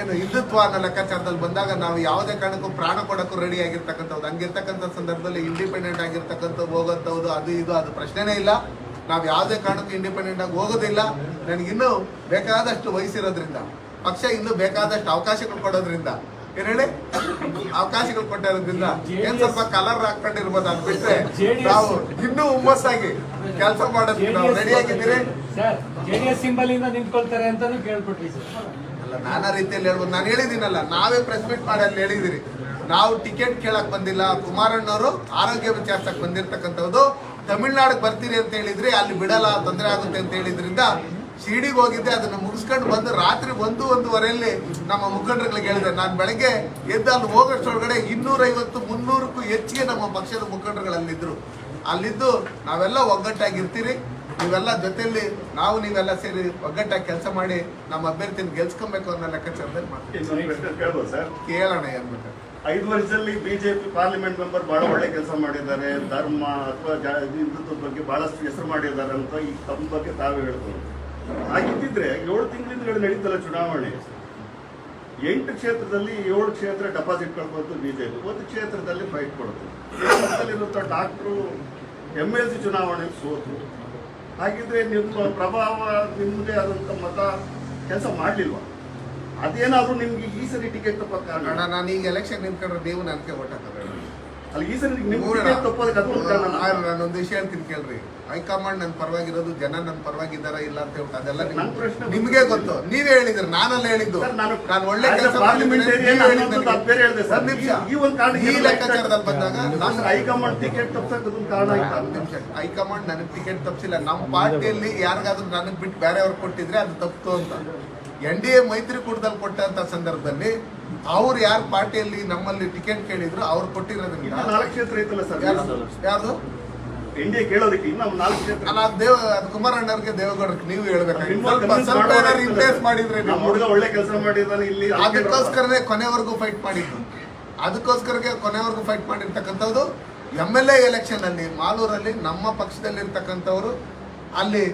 ಏನು ಹಿಂದುತ್ವ ಅನ್ನೋ ಲೆಕ್ಕಾಚಾರದಲ್ಲಿ ಬಂದಾಗ ನಾವು ಯಾವುದೇ ಕಾರಣಕ್ಕೂ ಪ್ರಾಣ ಕೊಡೋಕ್ಕೂ ರೆಡಿ ಆಗಿರ್ತಕ್ಕಂಥದ್ದು ಹಂಗಿರ್ತಕ್ಕಂಥ ಸಂದರ್ಭದಲ್ಲಿ ಇಂಡಿಪೆಂಡೆಂಟ್ ಆಗಿರ್ತಕ್ಕಂಥದ್ದು ಹೋಗೋಂಥದ್ದು ಅದು ಇದು, ಅದು ಪ್ರಶ್ನೆನೇ ಇಲ್ಲ. ನಾವು ಯಾವುದೇ ಕಾರಣಕ್ಕೂ ಇಂಡಿಪೆಂಡೆಂಟ್ ಆಗಿ ಹೋಗೋದಿಲ್ಲ. ನನಗಿನ್ನೂ ಬೇಕಾದಷ್ಟು ವಯಸ್ಸಿರೋದ್ರಿಂದ, ಪಕ್ಷ ಇನ್ನೂ ಬೇಕಾದಷ್ಟು ಅವಕಾಶಗಳು ಕೊಡೋದ್ರಿಂದ ಏನ್ ಹೇಳಿ? ಅವಕಾಶಗಳು ಕೊಟ್ಟಿರೋದ್ರಿಂದ ಏನ್ ಸ್ವಲ್ಪ ಕಲರ್ ಹಾಕೊಂಡಿರ್ಬೋದು ಅದ್ ಬಿಟ್ರೆ ನಾವು ಇನ್ನೂ ಹುಮ್ಮಸ್ಸಾಗಿ ಕೆಲಸ ಮಾಡೋದಕ್ಕೆ ನಾವು ರೆಡಿ ಆಗಿದ್ದೀರಿ. ಸರ್ ಜೆ ಸಿಂಬಲ್ ಇಂದ ನಿಂತ್ಕೊಳ್ತಾರೆ ಅಂತಾನು ಕೇಳ್ಪಟ್ರಿ ಸರ್ ಅಲ್ಲ ನಾನಾ ರೀತಿಯಲ್ಲಿ ಹೇಳ್ಬೋದು. ನಾನು ಹೇಳಿದ್ದೀನಲ್ಲ ನಾವೇ ಪ್ರೆಸ್ ಮೀಟ್ ಮಾಡಿ ಅಲ್ಲಿ ಹೇಳಿದಿರಿ ನಾವು ಟಿಕೆಟ್ ಕೇಳಕ್ ಬಂದಿಲ್ಲ. ಕುಮಾರಣ್ಣವರು ಆರೋಗ್ಯ ವಿಚಾರಿಸಕ್ ಬಂದಿರ್ತಕ್ಕಂಥದ್ದು. ತಮಿಳ್ನಾಡಿಗೆ ಬರ್ತೀರಿ ಅಂತ ಹೇಳಿದ್ರಿ. ಅಲ್ಲಿ ಬಿಡಲ್ಲ ತೊಂದರೆ ಆಗುತ್ತೆ ಅಂತ ಹೇಳಿದ್ರಿಂದ ಶಿರ್ಡಿಗೆ ಹೋಗಿದ್ದೆ ಅದನ್ನ ಮುಗಿಸ್ಕೊಂಡು ಬಂದು ರಾತ್ರಿ ಒಂದು ಒಂದೂವರೆಯಲ್ಲಿ ನಮ್ಮ ಮುಖಂಡರುಗಳಿಗೆ ಹೇಳಿದೆ. ನಾನು ಬೆಳಗ್ಗೆ ಎದ್ದು ಅಲ್ಲಿ ಹೋಗೋಷ್ಟೊಳಗಡೆ ಇನ್ನೂರೈವತ್ತು ಮುನ್ನೂರಕ್ಕೂ ಹೆಚ್ಚಿಗೆ ನಮ್ಮ ಪಕ್ಷದ ಮುಖಂಡರುಗಳು ಅಲ್ಲಿದ್ದರು ಅಲ್ಲಿದ್ದು ನಾವೆಲ್ಲ ಒಗ್ಗಟ್ಟಾಗಿರ್ತೀರಿ ನೀವೆಲ್ಲ ಜೊತೆಯಲ್ಲಿ ನಾವು ನೀವೆಲ್ಲ ಸೇರಿ ಒಗ್ಗಟ್ಟಾಗಿ ಕೆಲಸ ಮಾಡಿ ನಮ್ಮ ಅಭ್ಯರ್ಥಿನ ಗೆಲ್ಸ್ಕೊಬೇಕು ಅನ್ನೋ ಲೆಕ್ಕಾಚಾರದಲ್ಲಿ ಮಾಡ್ತೀವಿ. ಸರ್? ಕೇಳೋಣ ಏನ್ಬೇಕು ಐದು ವರ್ಷದಲ್ಲಿ ಬಿಜೆಪಿ ಪಾರ್ಲಿಮೆಂಟ್ ಮೆಂಬರ್ ಬಹಳ ಒಳ್ಳೆ ಕೆಲಸ ಮಾಡಿದ್ದಾರೆ ಧರ್ಮ ಅಥವಾ ಹಿಂದುತ್ವದ ಬಗ್ಗೆ ಬಹಳಷ್ಟು ಹೆಸರು ಮಾಡಿದ್ದಾರೆ ಅಂತ ಈ ತಮ್ಮ ಬಗ್ಗೆ ತಾವೇ ಹೇಳ್ಬೋದು. ಹಾಗಿದ್ದಿದ್ರೆ ಏಳು ತಿಂಗಳಿಂದ ನಡೀತಲ್ಲ ಚುನಾವಣೆ. ಎಂಟು ಕ್ಷೇತ್ರದಲ್ಲಿ ಏಳು ಕ್ಷೇತ್ರ ಡೆಪಾಸಿಟ್ ನಿಜ ಬಿಜೆಪಿ. ಒಂದು ಕ್ಷೇತ್ರದಲ್ಲಿ ಫೈಟ್ ಕೊಡ್ತು ಡಾಕ್ಟ್ರು ಎಂ ಎಲ್ ಸಿ ಚುನಾವಣೆ ಸೋತು. ಹಾಗಿದ್ರೆ ನಿಮ್ಮ ಪ್ರಭಾವ ನಿಮ್ಮದೇ ಆದಂತ ಮತ ಕೆಲಸ ಮಾಡಲಿಲ್ವಾ? ಅದೇನಾದ್ರೂ ನಿಮ್ಗೆ ಈ ಸರಿ ಟಿಕೆಟ್ ಪಕ್ಕ ನಾನು ಈಗ ಎಲೆಕ್ಷನ್ ನಿಂತ್ಕೊಂಡ್ರೆ ನೀವು ನನಗೆ ಓಟ್ ಹಾಕೋದು. ನಾನೊಂದು ವಿಷಯ ಹೇಳ್ತೀನಿ ಕೇಳ್ರಿ. ಹೈಕಮಾಂಡ್ ನನ್ನ ಪರವಾಗಿರೋದು ಜನ ನನ್ನ ಪರವಾಗಿದ್ದಾರ ಇಲ್ಲ ಅಂತ ಹೇಳ್ತಾ ಅದೆಲ್ಲ. ನಿಮ್ಗೆ ಗೊತ್ತು. ನೀವೇ ಹೇಳಿದ್ರಿ ನಾನಲ್ಲ ಹೇಳಿದ್ದು. ಸರ್, ನಾನು ನಾನು ಒಳ್ಳೆ ಕೆಲಸ parliamentarian ಅನ್ನೋದು ಬೇರೆ ಹೇಳಿದೆ ಸರ್. ಈ ಒಂದು ಕಾರಣಕ್ಕೆ ಈ ಲೆಕ್ಕಾಚಾರದಲ್ಲಿ ಬಂದಾಗ ನಾನು ಹೈಕಮಾಂಡ್ ಟಿಕೆಟ್ ತಪ್ಪಕ್ಕೆ ಅದೊಂದು ಕಾರಣ ನಿಮಿಷ. ಹೈಕಮಾಂಡ್ ನನಗೆ ಟಿಕೆಟ್ ತಪ್ಪಿಸಿಲ್ಲ ನಮ್ಮ ಪಾರ್ಟಿಯಲ್ಲಿ ಯಾರಿಗಾದ್ರೂ ನನಗೆ ಬಿಟ್ಟು ಬೇರೆಯವ್ರು ಕೊಟ್ಟಿದ್ರೆ ಅದು ತಪ್ಪು ಅಂತ. ಎನ್ ಡಿ ಎ ಮೈತ್ರಿಕೂಟದಲ್ಲಿ ಕೊಟ್ಟಂತ ಸಂದರ್ಭದಲ್ಲಿ ಅವ್ರು ಯಾರು ಪಾರ್ಟಿಯಲ್ಲಿ ನಮ್ಮಲ್ಲಿ ಟಿಕೆಟ್ ಕೇಳಿದ್ರು ಅವ್ರು ಕೊಟ್ಟಿರೋದಿಲ್ಲ ಕೊಟ್ಟಿರೋದ್ರಿಂದ ನಾಲ್ಕು ಕ್ಷೇತ್ರ ಐತಲ್ಲ ಸರ್? ಯಾರ್ದು? ಇಂಡಿಯಾ ಕೇಳೋದಕ್ಕೆ ಇನ್ನು ನಾಲ್ಕು ಕ್ಷೇತ್ರ ಅಲ್ಲ ದೇವ ಅದು ಕುಮಾರಣ್ಣವ್ರಿಗೆ ದೇವೇಗೌಡರಿಗೆ ನೀವು ಹೇಳ್ಬೇಕಾಗಿತ್ತು ಇಂಪ್ಲೇಸ್ ಮಾಡಿದ್ರೆ ನಮ್ಮ ಹುಡುಗ ಒಳ್ಳೆ ಕೆಲಸ ಮಾಡಿದ್ರೆ ಇಲ್ಲಿ ಅದಕ್ಕೋಸ್ಕರನೇ ಕೊನೆವರೆಗೂ ಫೈಟ್ ಮಾಡಿದ್ದು. ಅದಕ್ಕೋಸ್ಕರಕ್ಕೆ ಕೊನೆವರೆಗೂ ಫೈಟ್ ಮಾಡಿರ್ತಕ್ಕಂಥದ್ದು ಎಂ ಎಲ್ ಎ ಎಲೆಕ್ಷನ್ ಅಲ್ಲಿ ಮಾಲೂರಲ್ಲಿ ನಮ್ಮ ಪಕ್ಷದಲ್ಲಿ ಇರ್ತಕ್ಕಂಥವ್ರು ಅಲ್ಲಿ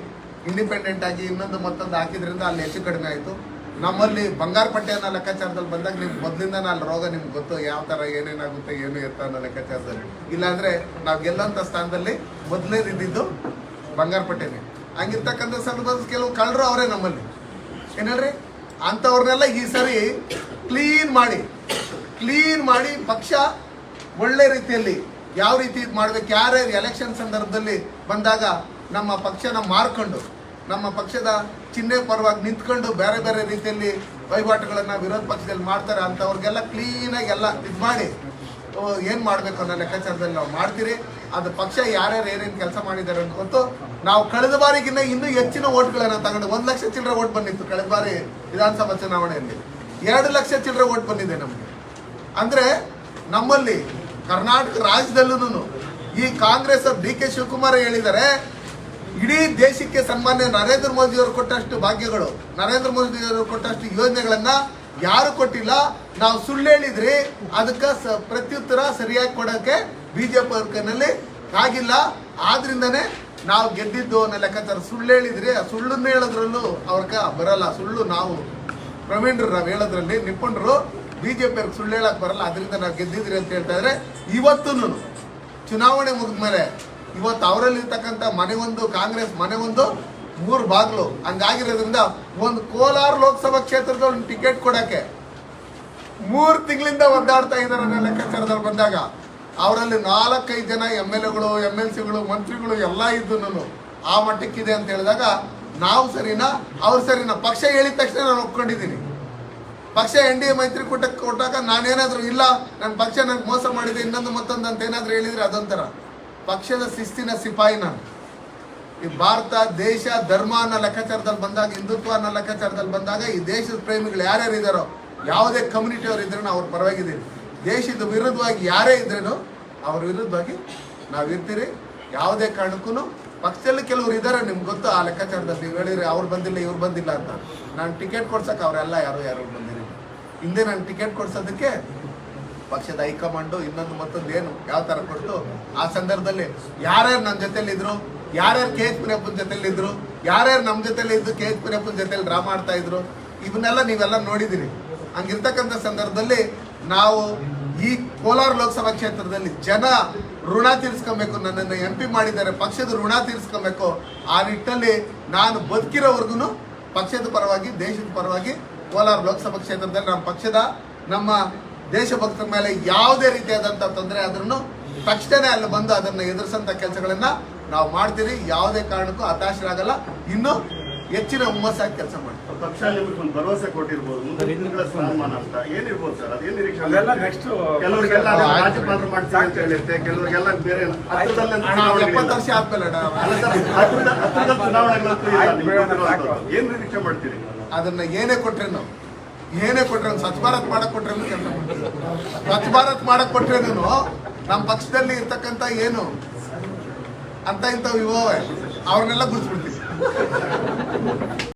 ಇಂಡಿಪೆಂಡೆಂಟ್ ಆಗಿ ಇನ್ನೊಂದು ಮತ್ತೊಂದು ಹಾಕಿದ್ರಿಂದ ಅಲ್ಲಿ ಹೆಚ್ಚು ಕಡಿಮೆ ಆಯಿತು. ನಮ್ಮಲ್ಲಿ ಬಂಗಾರಪಟ್ಟೆ ಅನ್ನೋ ಲೆಕ್ಕಾಚಾರದಲ್ಲಿ ಬಂದಾಗ ನಿಮ್ಗೆ ಮೊದಲಿಂದ ಅಲ್ಲಿ ರೋಗ ನಿಮ್ಗೆ ಗೊತ್ತು, ಯಾವ ಥರ ಏನೇನಾಗುತ್ತೆ, ಏನು ಎತ್ತ ಅನ್ನೋ ಲೆಕ್ಕಾಚಾರದಲ್ಲಿ. ಇಲ್ಲಾಂದರೆ ನಾವು ಗೆಲ್ಲಂಥ ಸ್ಥಾನದಲ್ಲಿ ಮೊದಲೇ ಇದ್ದಿದ್ದು ಬಂಗಾರಪಟ್ಟೆನೆ ಹಂಗಿರ್ತಕ್ಕಂಥ ಸಂದರ್ಭದಲ್ಲಿ ಕೆಲವು ಕಳ್ಳರು ಅವರೇ ನಮ್ಮಲ್ಲಿ. ಏನ್ ಹೇಳ್ರಿ? ಅಂಥವ್ರನ್ನೆಲ್ಲ ಈ ಸರಿ ಕ್ಲೀನ್ ಮಾಡಿ ಕ್ಲೀನ್ ಮಾಡಿ ಪಕ್ಷ ಒಳ್ಳೆ ರೀತಿಯಲ್ಲಿ ಯಾವ ರೀತಿ ಮಾಡ್ಬೇಕು, ಯಾರ್ಯಾರು ಎಲೆಕ್ಷನ್ ಸಂದರ್ಭದಲ್ಲಿ ಬಂದಾಗ ನಮ್ಮ ಪಕ್ಷನ ಮಾರ್ಕೊಂಡು ನಮ್ಮ ಪಕ್ಷದ ಚಿಹ್ನೆ ಪರವಾಗಿ ನಿಂತ್ಕೊಂಡು ಬೇರೆ ಬೇರೆ ರೀತಿಯಲ್ಲಿ ವಹಿವಾಟುಗಳನ್ನು ವಿರೋಧ ಪಕ್ಷದಲ್ಲಿ ಮಾಡ್ತಾರೆ ಅಂಥವ್ರಿಗೆಲ್ಲ ಕ್ಲೀನಾಗಿ ಎಲ್ಲ ಇದು ಮಾಡಿ ಏನು ಮಾಡಬೇಕು ಮಾಡ್ಬೇಕು ಅನ್ನೋ ಲೆಕ್ಕಾಚಾರದಲ್ಲಿ ನಾವು ಮಾಡ್ತೀರಿ. ಅದು ಪಕ್ಷ ಯಾರ್ಯಾರು ಏನೇನು ಕೆಲಸ ಮಾಡಿದ್ದಾರೆ ಅಂತ ಗೊತ್ತು. ನಾವು ಕಳೆದ ಬಾರಿಗಿನ್ನ ಇನ್ನೂ ಹೆಚ್ಚಿನ ಓಟ್ಗಳನ್ನು ತಗೊಂಡು ಒಂದು ಲಕ್ಷ ಚಿಲ್ಲರೆ ಓಟ್ ಬಂದಿತ್ತು ಕಳೆದ ಬಾರಿ ವಿಧಾನಸಭಾ ಚುನಾವಣೆಯಲ್ಲಿ. ಎರಡು ಲಕ್ಷ ಚಿಲ್ಲರೆ ಓಟ್ ಬಂದಿದೆ ನಮಗೆ. ಅಂದ್ರೆ ನಮ್ಮಲ್ಲಿ ಕರ್ನಾಟಕ ರಾಜ್ಯದಲ್ಲೂ ಈ ಕಾಂಗ್ರೆಸ್ ಡಿ ಕೆ ಶಿವಕುಮಾರ್ ಹೇಳಿದ್ದಾರೆ ಇಡೀ ದೇಶಕ್ಕೆ ಸನ್ಮಾನ್ಯ ನರೇಂದ್ರ ಮೋದಿ ಅವರು ಕೊಟ್ಟಷ್ಟು ಭಾಗ್ಯಗಳು, ನರೇಂದ್ರ ಮೋದಿ ಅವರು ಕೊಟ್ಟಷ್ಟು ಯೋಜನೆಗಳನ್ನ ಯಾರು ಕೊಟ್ಟಿಲ್ಲ. ನಾವು ಸುಳ್ಳು ಹೇಳಿದ್ರಿ ಅದಕ್ಕೆ ಪ್ರತ್ಯುತ್ತರ ಸರಿಯಾಗಿ ಕೊಡೋಕೆ ಬಿಜೆಪಿ ಅವ್ರ ಕೈನಲ್ಲಿ ಆಗಿಲ್ಲ. ಆದ್ರಿಂದನೇ ನಾವು ಗೆದ್ದಿದ್ದು ಅನ್ನೋ ಲೆಕ್ಕಾಚಾರ. ಸುಳ್ಳು ಹೇಳಿದ್ರಿ, ಆ ಸುಳ್ಳನ್ನ ಹೇಳೋದ್ರಲ್ಲೂ ಅವ್ರಕ ಬರಲ್ಲ. ಸುಳ್ಳು ನಾವು ಪ್ರವೀಣರು ನಾವು ಹೇಳೋದ್ರಲ್ಲಿ ನಿಪುಣರು ಬಿಜೆಪಿ ಅವ್ರಿಗೆ ಸುಳ್ಳು ಹೇಳಕ್ ಬರಲ್ಲ. ಅದರಿಂದ ನಾವು ಗೆದ್ದಿದ್ರಿ ಅಂತ ಹೇಳ್ತಾ ಇದ್ರೆ ಇವತ್ತೂ ಚುನಾವಣೆ ಮುಗಿದ್ಮೇಲೆ ಇವತ್ತು ಅವರಲ್ಲಿ ಇರ್ತಕ್ಕಂಥ ಮನೆ ಒಂದು ಕಾಂಗ್ರೆಸ್, ಮನೆ ಒಂದು ಮೂರು ಬಾಗ್ಲು. ಹಂಗಾಗಿರೋದ್ರಿಂದ ಒಂದು ಕೋಲಾರ ಲೋಕಸಭಾ ಕ್ಷೇತ್ರದ ಒಂದು ಟಿಕೆಟ್ ಕೊಡಕ್ಕೆ ಮೂರು ತಿಂಗಳಿಂದ ಒದ್ದಾಡ್ತಾ ಇದ್ದಾರೆ ಅನ್ನೋ ಲೆಕ್ಕಾಚಾರದಲ್ಲಿ ಬಂದಾಗ, ಅವರಲ್ಲಿ ನಾಲ್ಕೈದು ಜನ ಎಂ ಎಲ್ ಎಗಳು, ಎಂ ಎಲ್ ಸಿಗಳು, ಮಂತ್ರಿಗಳು ಎಲ್ಲ ಇದ್ದು ಆ ಮಟ್ಟಕ್ಕಿದೆ ಅಂತ ಹೇಳಿದಾಗ, ನಾವು ಸರಿನಾ? ಅವ್ರು ಸರಿನಾ? ಪಕ್ಷ ಹೇಳಿದ ತಕ್ಷಣ ನಾನು ಒಪ್ಕೊಂಡಿದ್ದೀನಿ. ಪಕ್ಷ ಎನ್ ಡಿ ಎ ಮೈತ್ರಿಕೂಟಕ್ಕೆ ಕೊಟ್ಟಾಗ ನಾನೇನಾದರೂ ಇಲ್ಲ ನನ್ನ ಪಕ್ಷ ನನಗೆ ಮೋಸ ಮಾಡಿದೆ, ಇನ್ನೊಂದು ಮತ್ತೊಂದು ಅಂತ ಏನಾದರೂ ಹೇಳಿದ್ರೆ ಅದೊಂಥರ. ಪಕ್ಷದ ಶಿಸ್ತಿನ ಸಿಪಾಯಿ ನಾನು ಈ ಭಾರತ, ದೇಶ, ಧರ್ಮ ಅನ್ನೋ ಲೆಕ್ಕಾಚಾರದಲ್ಲಿ ಬಂದಾಗ, ಹಿಂದುತ್ವ ಅನ್ನೋ ಲೆಕ್ಕಾಚಾರದಲ್ಲಿ ಬಂದಾಗ, ಈ ದೇಶದ ಪ್ರೇಮಿಗಳು ಯಾರ್ಯಾರು ಇದ್ದಾರೋ ಯಾವುದೇ ಕಮ್ಯುನಿಟಿ ಅವ್ರು ಇದ್ರೂ ಅವ್ರ ಪರವಾಗಿದ್ದೀವಿ ದೇಶದ ವಿರುದ್ಧವಾಗಿ ಯಾರೇ ಇದ್ರೂ ಅವ್ರ ವಿರುದ್ಧವಾಗಿ ನಾವು ಇರ್ತೀರಿ. ಯಾವುದೇ ಕಾರಣಕ್ಕೂ ಪಕ್ಷದಲ್ಲಿ ಕೆಲವರು ಇದ್ದಾರೆ ನಿಮ್ಗೆ ಗೊತ್ತು, ಆ ಲೆಕ್ಕಾಚಾರದಲ್ಲಿ ನೀವು ಹೇಳಿರಿ ಅವ್ರು ಬಂದಿಲ್ಲ, ಇವ್ರು ಬಂದಿಲ್ಲ ಅಂತ. ನಾನು ಟಿಕೆಟ್ ಕೊಡ್ಸಕ್ಕೆ ಅವರೆಲ್ಲ ಯಾರು ಯಾರು ಬಂದಿರಿ ಹಿಂದೆ ನಾನು ಟಿಕೆಟ್ ಕೊಡ್ಸೋದಕ್ಕೆ ಪಕ್ಷದ ಹೈಕಮಾಂಡು ಇನ್ನೊಂದು ಮತ್ತೊಂದು ಏನು, ಯಾವ ತರ ಕೊಟ್ಟು ಆ ಸಂದರ್ಭದಲ್ಲಿ ಯಾರ್ಯಾರು ನನ್ನ ಇದ್ರು ಯಾರ್ಯಾರು ಕೆ ಎಚ್ ಜೊತೆಲಿ ಇದ್ರು ಯಾರ್ಯಾರು ನಮ್ಮ ಜೊತೆಲಿ ಇದ್ದು ಕೆ ಎಚ್ ಪಿನಪ್ಪನ ಜೊತೆಲಿ ಡ್ರಾ ಮಾಡ್ತಾ ಇದ್ರು? ಇವನ್ನೆಲ್ಲ ನೀವೆಲ್ಲ ನೋಡಿದಿರಿ. ಹಂಗಿರ್ತಕ್ಕಂಥ ಸಂದರ್ಭದಲ್ಲಿ ನಾವು ಈ ಕೋಲಾರ ಲೋಕಸಭಾ ಕ್ಷೇತ್ರದಲ್ಲಿ ಜನ ಋಣ ತೀರಿಸ್ಕೊಬೇಕು, ನನ್ನನ್ನು ಎಂ ಪಿ ಮಾಡಿದ್ದಾರೆ, ಪಕ್ಷದ ಋಣ ತೀರಿಸ್ಕೊಬೇಕು, ಆ ನಿಟ್ಟಲ್ಲಿ ನಾನು ಬದುಕಿರೋವರೆಗೂ ಪಕ್ಷದ ಪರವಾಗಿ, ದೇಶದ ಪರವಾಗಿ ಕೋಲಾರ ಲೋಕಸಭಾ ಕ್ಷೇತ್ರದಲ್ಲಿ ನಮ್ಮ ಪಕ್ಷದ, ನಮ್ಮ ದೇಶಭಕ್ತರ ಮೇಲೆ ಯಾವುದೇ ರೀತಿಯಾದಂಥ ತೊಂದರೆ ಆದ್ರೂ ತಕ್ಷಣ ಅಲ್ಲಿ ಬಂದು ಅದನ್ನ ಎದುರಿಸಂತ ಕೆಲಸಗಳನ್ನ ನಾವು ಮಾಡ್ತೀವಿ ಯಾವುದೇ ಕಾರಣಕ್ಕೂ ಹತಾಶರಾಗಲ್ಲ. ಇನ್ನು ಹೆಚ್ಚಿನ ಹುಮ್ಮಸ್ಸಾಗಿ ಕೆಲಸ ಮಾಡ್ತೀವಿ ಪಕ್ಷ ನಿಮಗೆ ಒಂದು ಭರವಸೆ ಕೊಟ್ಟಿರ್ಬೋದು. ಮುಂದಿನ ತಿಂಗಳ ಸ್ಥಾನಮಾನ ಅಂತ. ಏನಿರ್ಬೋದು ಸರ್? ಅದೇನ್ ನಿರೀಕ್ಷೆ ಅದೆಲ್ಲ next ಕೆಲವರಿಗೆಲ್ಲ ಆಯ್ತು. ರಾಜ್ಯಪಾಲರು ಮಾಡ್ತೀವಿ ಅಂತ ಹೇಳಿರುತ್ತೆ ಕೆಲವರಿಗೆಲ್ಲ ಬೇರೆ ಎಪ್ಪತ್ತು ವರ್ಷ ಆದ್ಮೇಲೆ ಚುನಾವಣೆಗಳಂತೂ ಏನ್ ನಿರೀಕ್ಷೆ ಮಾಡ್ತೀರಿ? ಅದನ್ನ ಏನೇ ಕೊಟ್ರೇನು ಏನೇ ಕೊಟ್ರೆ ಸ್ವಚ್ಛ ಭಾರತ್ ಮಾಡಕ್ ಕೊಟ್ರೆ ಸ್ವಚ್ಛ ಭಾರತ್ ಮಾಡಕ್ ಕೊಟ್ರೇನು ನಮ್ಮ ಪಕ್ಷದಲ್ಲಿ ಇರ್ತಕ್ಕಂಥ ಏನು ಅಂತ ಇಂಥವು ವಿವೋ ಅವ್ರನ್ನೆಲ್ಲ ಗುರುತಿಸ್ಬಿಡ್ತೀವಿ